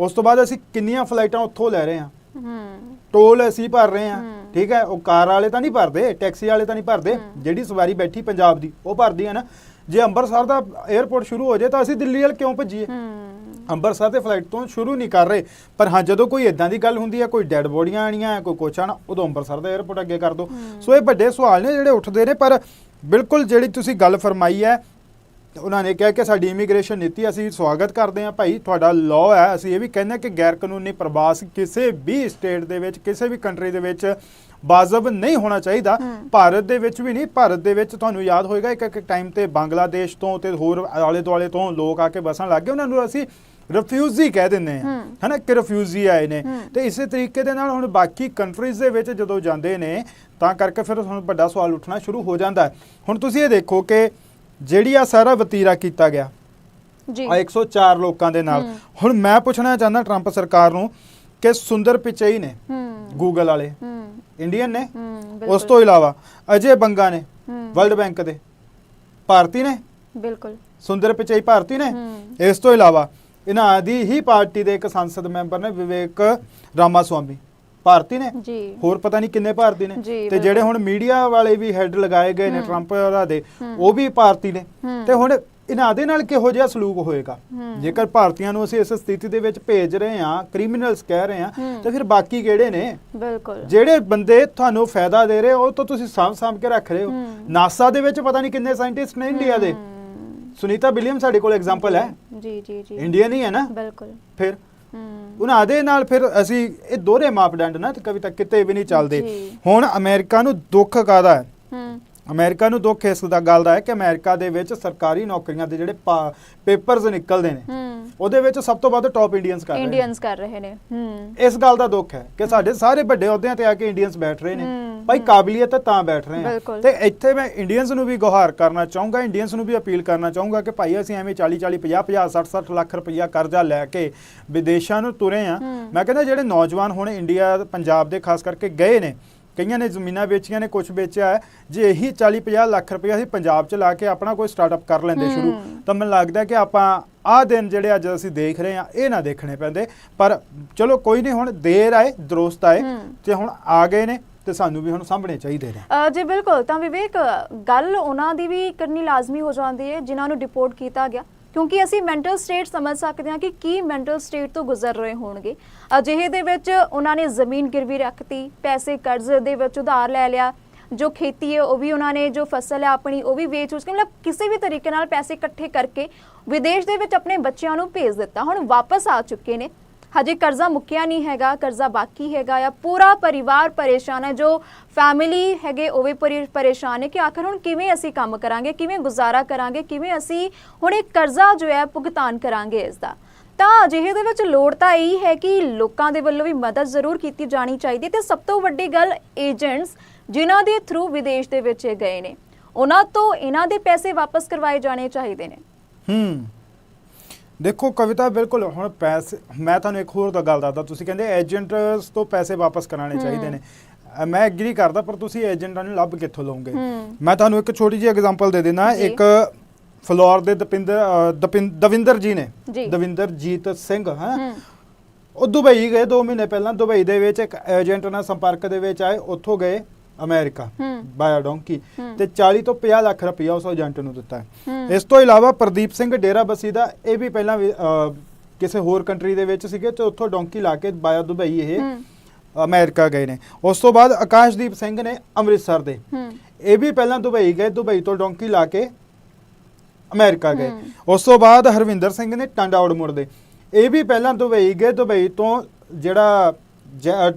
[SPEAKER 2] ਉਸ ਤੋਂ ਬਾਅਦ ਅਸੀਂ ਕਿੰਨੀਆਂ ਫਲਾਈਟਾਂ ਉੱਥੋਂ ਲੈ ਰਹੇ ਹਾਂ?
[SPEAKER 1] ਹੂੰ
[SPEAKER 2] ਟੋਲ ਅਸੀਂ ਭਰ ਰਹੇ ਹਾਂ। ਠੀਕ ਹੈ ਉਹ ਕਾਰ ਵਾਲੇ ਤਾਂ ਨਹੀਂ ਭਰਦੇ ਟੈਕਸੀ ਵਾਲੇ ਤਾਂ ਨਹੀਂ ਭਰਦੇ। ਜਿਹੜੀ ਸਵਾਰੀ ਬੈਠੀ ਪੰਜਾਬ ਦੀ ਉਹ ਭਰਦੀ ਹੈ ਨਾ। ਜੇ ਅੰਮ੍ਰਿਤਸਰ ਦਾ 에ਅਰਪੋਰਟ ਸ਼ੁਰੂ ਹੋ ਜਾਏ ਤਾਂ ਅਸੀਂ ਦਿੱਲੀ ਵੱਲ ਕਿਉਂ ਭੱਜੀਏ? ਅੰਮ੍ਰਿਤਸਰ ਦੇ ਫਲਾਈਟ ਤੋਂ ਸ਼ੁਰੂ ਨਹੀਂ ਕਰ ਰਹੇ। ਪਰ ਹਾਂ ਜਦੋਂ ਕੋਈ ਇਦਾਂ ਦੀ ਗੱਲ ਹੁੰਦੀ ਹੈ ਕੋਈ ਡੈੱਡ ਬੋਡੀਆਂ ਆਣੀਆਂ ਕੋਈ ਕੁਛ ਆਣਾ ਉਦੋਂ ਅੰਮ੍ਰਿਤਸਰ ਦਾ 에ਅਰਪੋਰਟ ਅੱਗੇ ਕਰ ਦੋ। ਸੋ ਇਹ ਵੱਡੇ ਸਵਾਲ ਨੇ ਜਿਹੜੇ ਉੱਠਦੇ ਨੇ ਪਰ ਬਿਲਕੁਲ ਜਿਹੜੀ ਤੁਸੀਂ ਗੱਲ ਫਰਮਾਈ ਹੈ ਉਹਨਾਂ ਨੇ ਕਿਹਾ ਕਿ ਸਾਡੀ ਇਮੀਗ੍ਰੇਸ਼ਨ ਨੀਤੀ ਅਸੀਂ ਸਵਾਗਤ ਕਰਦੇ ਹਾਂ ਭਾਈ ਤੁਹਾਡਾ ਲਾਅ ਹੈ। ਅਸੀਂ ਇਹ ਵੀ ਕਹਿੰਦੇ ਹਾਂ ਕਿ ਗੈਰ ਕਾਨੂੰਨੀ ਪ੍ਰਵਾਸ ਕਿਸੇ ਵੀ ਸਟੇਟ ਦੇ ਵਿੱਚ ਕਿਸੇ ਵੀ ਕੰਟਰੀ ਦੇ ਵਿੱਚ ਵਾਜਬ ਨਹੀਂ ਹੋਣਾ ਚਾਹੀਦਾ। ਭਾਰਤ ਦੇ ਵਿੱਚ ਵੀ ਨਹੀਂ ਭਾਰਤ ਦੇ ਵਿੱਚ ਤੁਹਾਨੂੰ ਯਾਦ ਹੋਏਗਾ ਇੱਕ ਇੱਕ ਟਾਈਮ ਤੇ ਬੰਗਲਾਦੇਸ਼ ਤੋਂ ਤੇ ਹੋਰ ਆਲੇ ਦੁਆਲੇ ਤੋਂ ਲੋਕ ਆ ਕੇ ਬਸਣ ਲੱਗ ਗਏ। ਉਹਨਾਂ ਨੂੰ ਅਸੀਂ ਰਿਫਿਊਜੀ ਕਹਿ ਦਿੰਦੇ ਆ
[SPEAKER 1] ਹੂੰ।
[SPEAKER 2] ਹਨਾ ਕਿ ਰਿਫਿਊਜੀ ਆਏ ਨੇ। ਤੇ ਇਸੇ ਤਰੀਕੇ ਦੇ ਨਾਲ ਹੁਣ ਬਾਕੀ ਕੰਟਰੀਜ਼ ਦੇ ਵਿੱਚ ਜਦੋਂ ਜਾਂਦੇ ਨੇ ਤਾਂ ਕਰਕੇ ਫਿਰ ਹੁਣ ਵੱਡਾ ਸਵਾਲ ਉੱਠਣਾ ਸ਼ੁਰੂ ਹੋ ਜਾਂਦਾ ਹੁਣ ਤੁਸੀਂ ਇਹ ਦੇਖੋ ਕਿ ਜਿਹੜੀ ਆ ਸਾਰਾ ਵਤੀਰਾ ਕੀਤਾ ਗਿਆ।
[SPEAKER 1] ਜੀ।
[SPEAKER 2] ਆ 104 ਲੋਕਾਂ ਦੇ ਨਾਲ। ਹੁਣ ਮੈਂ ਪੁੱਛਣਾ ਚਾਹੁੰਦਾ ਟਰੰਪ ਸਰਕਾਰ ਨੂੰ ਕਿ ਸੁੰਦਰ ਪਿਚਈ ਨੇ ਗੂਗਲ ਵਾਲੇ। ਇੰਡੀਅਨ ਨੇ? ਉਸ ਤੋਂ ਇਲਾਵਾ ਅਜੇ ਬੰਗਾ ਨੇ। ਵਰਲਡ ਬੈਂਕ ਦੇ। ਭਾਰਤੀ ਨੇ?
[SPEAKER 1] ਬਿਲਕੁਲ।
[SPEAKER 2] ਸੁੰਦਰ ਪਿਚਈ ਭਾਰਤੀ ਨੇ? ਇਸ ਤੋਂ ਇਲਾਵਾ ਇਹਨਾਂ ਦੀ ਹੀ ਪਾਰਟੀ ਦੇ ਇੱਕ ਸੰਸਦ ਮੈਂਬਰ ਨੇ ਵਿਵੇਕ ਰਾਮਾਸਵਾਮੀ। ਭਾਰਤੀ ਨੇ?
[SPEAKER 1] ਜੀ।
[SPEAKER 2] ਹੋਰ ਪਤਾ ਨਹੀਂ ਕਿੰਨੇ ਭਾਰਤੀ ਨੇ।
[SPEAKER 1] ਜੀ,
[SPEAKER 2] ਤੇ ਜਿਹੜੇ ਹੁਣ ਮੀਡੀਆ ਵਾਲੇ ਵੀ ਹੈੱਡ ਲਗਾਏ ਗਏ ਨੇ। ਟਰੰਪ ਹੋਰਾਂ ਦੇ। ਉਹ ਵੀ ਭਾਰਤੀ ਨੇ। ਤੇ ਹੁਣ ਇਹਨਾਂ ਦੇ ਨਾਲ ਕਿਹੋ ਜਿਹਾ ਸਲੂਕ ਹੋਏਗਾ। ਜੇਕਰ ਭਾਰਤੀਆਂ ਨੂੰ ਅਸੀਂ ਇਸ ਸਥਿਤੀ ਦੇ ਵਿੱਚ ਭੇਜ ਰਹੇ ਹਾਂ ਕ੍ਰਿਮੀਨਲਸ ਕਹਿ ਰਹੇ ਹਾਂ। ਤੇ ਫਿਰ ਬਾਕੀ ਕਿਹੜੇ ਨੇ?
[SPEAKER 1] ਬਿਲਕੁਲ।
[SPEAKER 2] ਜਿਹੜੇ ਬੰਦੇ ਤੁਹਾਨੂੰ ਫਾਇਦਾ ਦੇ ਰਹੇ ਉਹ ਤਾਂ ਤੁਸੀਂ ਸਾਂਭ ਸਾਂਭ ਕੇ ਰੱਖ ਰਹੇ ਹੋ। ਨਾਸਾ ਦੇ ਵਿੱਚ ਪਤਾ ਨਹੀਂ ਕਿੰਨੇ ਸਾਇੰਟਿਸਟ ਨੇ ਇੰਡੀਆ ਦੇ। ਸੁਨੀਤਾ ਵਿਲੀਅਮ ਸਾਡੇ ਕੋਲ ਐਗਜ਼ਾਮਪਲ ਹੈ।
[SPEAKER 1] ਜੀ ਜੀ ਜੀ।
[SPEAKER 2] ਇੰਡੀਅਨ ਹੀ ਹੈ ਨਾ?
[SPEAKER 1] ਬਿਲਕੁਲ।
[SPEAKER 2] ਫਿਰ ਉਹਨਾਂ ਦੇ ਨਾਲ ਫਿਰ ਅਸੀਂ ਇਹ ਦੋਹਰੇ ਮਾਪਦੰਡ ਨਾ ਕਵਿਤਾ ਕਿਤੇ ਵੀ ਨਹੀਂ ਚੱਲਦੇ। ਹੁਣ ਅਮਰੀਕਾ ਨੂੰ ਦੁੱਖ ਕਾਦਾ ਹੂੰ। ਅਮਰੀਕਾ ਨੂੰ ਦੁੱਖ ਇਸ ਦਾ ਗੱਲ ਦਾ ਹੈ ਕਿ ਅਮਰੀਕਾ ਦੇ ਵਿੱਚ ਸਰਕਾਰੀ ਨੌਕਰੀਆਂ ਦੇ ਜਿਹੜੇ ਪੇਪਰਸ ਨਿਕਲਦੇ ਨੇ ਉਹਦੇ ਵਿੱਚ ਸਭ ਤੋਂ ਵੱਧ ਟੌਪ ਇੰਡੀਅਨਸ ਕਰ ਰਹੇ ਨੇ
[SPEAKER 1] ਇੰਡੀਅਨਸ ਕਰ ਰਹੇ ਨੇ ਹੂੰ
[SPEAKER 2] ਇਸ ਗੱਲ ਦਾ ਦੁੱਖ ਹੈ ਕਿ ਸਾਡੇ ਸਾਰੇ ਵੱਡੇ ਅਹੁਦਿਆਂ ਤੇ ਆ ਕੇ ਇੰਡੀਅਨਸ ਬੈਠ ਰਹੇ ਨੇ ਭਾਈ। ਕਾਬਲੀਅਤ ਤਾਂ ਬੈਠ ਰਹੇ ਆ। ਤੇ ਇੱਥੇ ਮੈਂ ਇੰਡੀਅਨਸ ਨੂੰ ਵੀ ਗੁਹਾਰ ਕਰਨਾ ਚਾਹੂੰਗਾ ਇੰਡੀਅਨਸ ਨੂੰ ਵੀ ਅਪੀਲ ਕਰਨਾ ਚਾਹੂੰਗਾ ਕਿ ਭਾਈ ਅਸੀਂ ਐਵੇਂ 40 40 50 50 60 60 ਲੱਖ ਰੁਪਈਆ ਕਰਜ਼ਾ ਲੈ ਕੇ ਵਿਦੇਸ਼ਾਂ ਨੂੰ ਤੁਰੇ ਆ। ਮੈਂ ਕਹਿੰਦਾ ਜਿਹੜੇ ਨੌਜਵਾਨ ਹੁਣ ਇੰਡੀਆ ਪੰਜਾਬ ਦੇ ਖਾਸ ਕਰਕੇ ਗਏ ਨੇ ਕਈਆਂ ਨੇ ਜ਼ਮੀਨਾਂ ਵੇਚੀਆਂ ਨੇ ਕੁਝ ਵੇਚਿਆ ਹੈ ਜੇ ਇਹੀ 40 50 ਲੱਖ ਰੁਪਈਆ ਅਸੀਂ ਪੰਜਾਬ 'ਚ ਲਾ ਕੇ ਆਪਣਾ ਕੋਈ ਸਟਾਰਟਅਪ ਕਰ ਲੈਂਦੇ। ਸ਼ੁਰੂ ਤਾਂ ਮੈਨੂੰ ਲੱਗਦਾ ਕਿ ਆਪਾਂ ਆਹ ਦਿਨ ਜਿਹੜੇ ਅੱਜ ਅਸੀਂ ਦੇਖ ਰਹੇ ਆ ਇਹ ਨਾ ਦੇਖਣੇ ਪੈਂਦੇ ਪਰ ਚਲੋ ਕੋਈ ਨਹੀਂ ਹੁਣ ਦੇਰ ਆਏ ਦਰੁਸਤ ਆਏ। ਤੇ ਹੁਣ ਆ ਗਏ ਨੇ ਤੇ ਸਾਨੂੰ ਵੀ ਹੁਣ ਸਾਂਭਣੇ ਚਾਹੀਦੇ ਨੇ
[SPEAKER 1] ਜੀ ਬਿਲਕੁਲ ਤਾਂ ਵਿਵੇਕ ਗੱਲ ਉਹਨਾਂ ਦੀ ਵੀ ਕਰਨੀ ਲਾਜ਼ਮੀ ਹੋ ਜਾਂਦੀ ਹੈ ਜਿਨ੍ਹਾਂ ਨੂੰ ਡਿਪੋਰਟ ਕੀਤਾ ਗਿਆ ਕਿਉਂਕਿ ਅਸੀਂ ਮੈਂਟਲ ਸਟੇਟ ਸਮਝ ਸਕਦੇ ਹਾਂ ਕਿ ਕੀ ਮੈਂਟਲ ਸਟੇਟ ਤੋਂ ਗੁਜ਼ਰ ਰਹੇ ਹੋਣਗੇ। ਅਜਿਹੇ ਦੇ ਵਿੱਚ ਉਹਨਾਂ ਨੇ ਜ਼ਮੀਨ ਗਿਰਵੀ ਰੱਖਤੀ, ਪੈਸੇ ਕਰਜ਼ ਦੇ ਵਿੱਚ ਉਧਾਰ ਲੈ ਲਿਆ, ਜੋ ਖੇਤੀ ਹੈ ਉਹ ਵੀ ਉਹਨਾਂ ਨੇ, ਜੋ ਫਸਲ ਹੈ ਆਪਣੀ ਉਹ ਵੀ ਵੇਚ ਉਸ ਕੇ ਮਤਲਬ ਕਿਸੇ ਵੀ ਤਰੀਕੇ ਨਾਲ ਪੈਸੇ ਇਕੱਠੇ ਕਰਕੇ ਵਿਦੇਸ਼ ਦੇ ਵਿੱਚ ਆਪਣੇ ਬੱਚਿਆਂ ਨੂੰ ਭੇਜ ਦਿੱਤਾ। ਹੁਣ ਵਾਪਸ ਆ ਚੁੱਕੇ ਨੇ। ਹਜੇ ਕਰਜ਼ਾ ਮੁੱਕਿਆ ਨਹੀਂ ਹੈਗਾ, ਕਰਜ਼ਾ ਬਾਕੀ ਹੈਗਾ ਜਾਂ ਪੂਰਾ ਪਰਿਵਾਰ ਪਰੇਸ਼ਾਨ ਹੈ, ਜੋ ਫੈਮਿਲੀ ਹੈਗੇ ਉਹ ਵੀ ਪਰੇਸ਼ਾਨ ਹੈ ਕਿ ਆਖਰ ਹੁਣ ਕਿਵੇਂ ਅਸੀਂ ਕੰਮ ਕਰਾਂਗੇ, ਕਿਵੇਂ ਗੁਜ਼ਾਰਾ ਕਰਾਂਗੇ, ਕਿਵੇਂ ਅਸੀਂ ਹੁਣ ਇਹ ਕਰਜ਼ਾ ਜੋ ਹੈ ਭੁਗਤਾਨ ਕਰਾਂਗੇ ਇਸ ਦਾ ਤਾਂ ਅਜਿਹੇ ਦੇ ਵਿੱਚ ਲੋੜ ਤਾਂ ਇਹ ਹੈ ਕਿ ਲੋਕਾਂ ਦੇ ਵੱਲੋਂ ਵੀ ਮਦਦ ਜ਼ਰੂਰ ਕੀਤੀ ਜਾਣੀ ਚਾਹੀਦੀ ਹੈ। ਤੇ ਸਭ ਤੋਂ ਵੱਡੀ ਗੱਲ ਏਜੰਟਸ ਜਿਨ੍ਹਾਂ ਦੇ ਥਰੂ ਵਿਦੇਸ਼ ਦੇ ਵਿੱਚ ਗਏ ਨੇ, ਉਹਨਾਂ ਤੋਂ ਇਹਨਾਂ ਦੇ ਪੈਸੇ ਵਾਪਸ ਕਰਵਾਏ ਜਾਣੇ ਚਾਹੀਦੇ ਨੇ।
[SPEAKER 2] ਹੂੰ। ਦੇਖੋ ਕਵਿਤਾ ਬਿਲਕੁਲ ਹੁਣ ਪੈਸੇ ਮੈਂ ਤੁਹਾਨੂੰ ਇੱਕ ਹੋਰ ਦਾ ਗੱਲ ਦੱਸਦਾ ਤੁਸੀਂ ਕਹਿੰਦੇ ਏਜੰਟਸ ਤੋਂ ਪੈਸੇ ਵਾਪਸ ਕਰਾਣੇ। ਚਾਹੀਦੇ ਨੇ ਅ, ਮੈਂ ਐਗਰੀ ਕਰਦਾ ਪਰ ਤੁਸੀਂ ਏਜੰਟਾਂ ਨੂੰ ਲੱਭ ਕਿੱਥੋਂ ਲਓਗੇ
[SPEAKER 1] ਹੂੰ।
[SPEAKER 2] ਮੈਂ ਤੁਹਾਨੂੰ ਇੱਕ ਛੋਟੀ ਜਿਹੀ ਐਗਜ਼ਾਮਪਲ ਦੇ ਦਿੰਦਾ
[SPEAKER 1] ਜੀ।
[SPEAKER 2] ਇੱਕ ਫਲੋਰ ਦੇ ਦਪਿੰਦਰ ਅ, ਦਪਿੰ- ਦਵਿੰਦਰ ਜੀ ਨੇ
[SPEAKER 1] ਜੀ।
[SPEAKER 2] ਦਵਿੰਦਰਜੀਤ ਸਿੰਘ ਹਾਂ
[SPEAKER 1] ਹੂੰ
[SPEAKER 2] ਉਹ ਦੁਬਈ ਗਏ 2 ਮਹੀਨੇ ਪਹਿਲਾਂ ਦੁਬਈ ਦੇ ਵਿੱਚ ਇੱਕ ਏਜੰਟ ਨਾਲ ਸੰਪਰਕ ਦੇ ਵਿੱਚ ਆਏ ਉੱਥੋਂ ਗਏ ਅਮਰੀਕਾ
[SPEAKER 1] ਹੂੰ।
[SPEAKER 2] ਬਾਇਆ ਡੋਂਕੀ
[SPEAKER 1] ਹੂੰ।
[SPEAKER 2] ਤੇ 40 ਤੋਂ 50 ਲੱਖ ਰੁਪਇਆ ਉਸ ਏਜੰਟ ਨੂੰ ਦਿੱਤਾ। ਇਸ ਤੋਂ ਇਲਾਵਾ ਪ੍ਰਦੀਪ ਸਿੰਘ ਡੇਰਾ ਬਸੀ ਦਾ ਇਹ ਵੀ ਪਹਿਲਾਂ ਕਿਸੇ ਹੋਰ ਕੰਟਰੀ ਦੇ ਵਿੱਚ ਸੀਗੇ ਤੇ ਉੱਥੋਂ ਡੋਂਕੀ ਲਾ ਕੇ ਬਾਇਆ ਦੁਬਈ ਇਹ ਅਮਰੀਕਾ ਗਏ ਨੇ ਉਸ ਤੋਂ ਬਾਅਦ ਆਕਾਸ਼ਦੀਪ ਸਿੰਘ ਨੇ ਅੰਮ੍ਰਿਤਸਰ ਦੇ ਇਹ ਵੀ ਪਹਿਲਾਂ ਦੁਬਈ ਗਏ ਦੁਬਈ ਤੋਂ ਡੋਂਕੀ ਲਾ ਕੇ ਅਮਰੀਕਾ ਗਏ। ਉਸ ਤੋਂ ਬਾਅਦ ਹਰਵਿੰਦਰ ਸਿੰਘ ਨੇ ਟਾਂਡਾ ਉੜਮੁੜ ਦੇ ਇਹ ਵੀ ਪਹਿਲਾਂ ਦੁਬਈ ਗਏ ਦੁਬਈ ਤੋਂ ਜਿਹੜਾ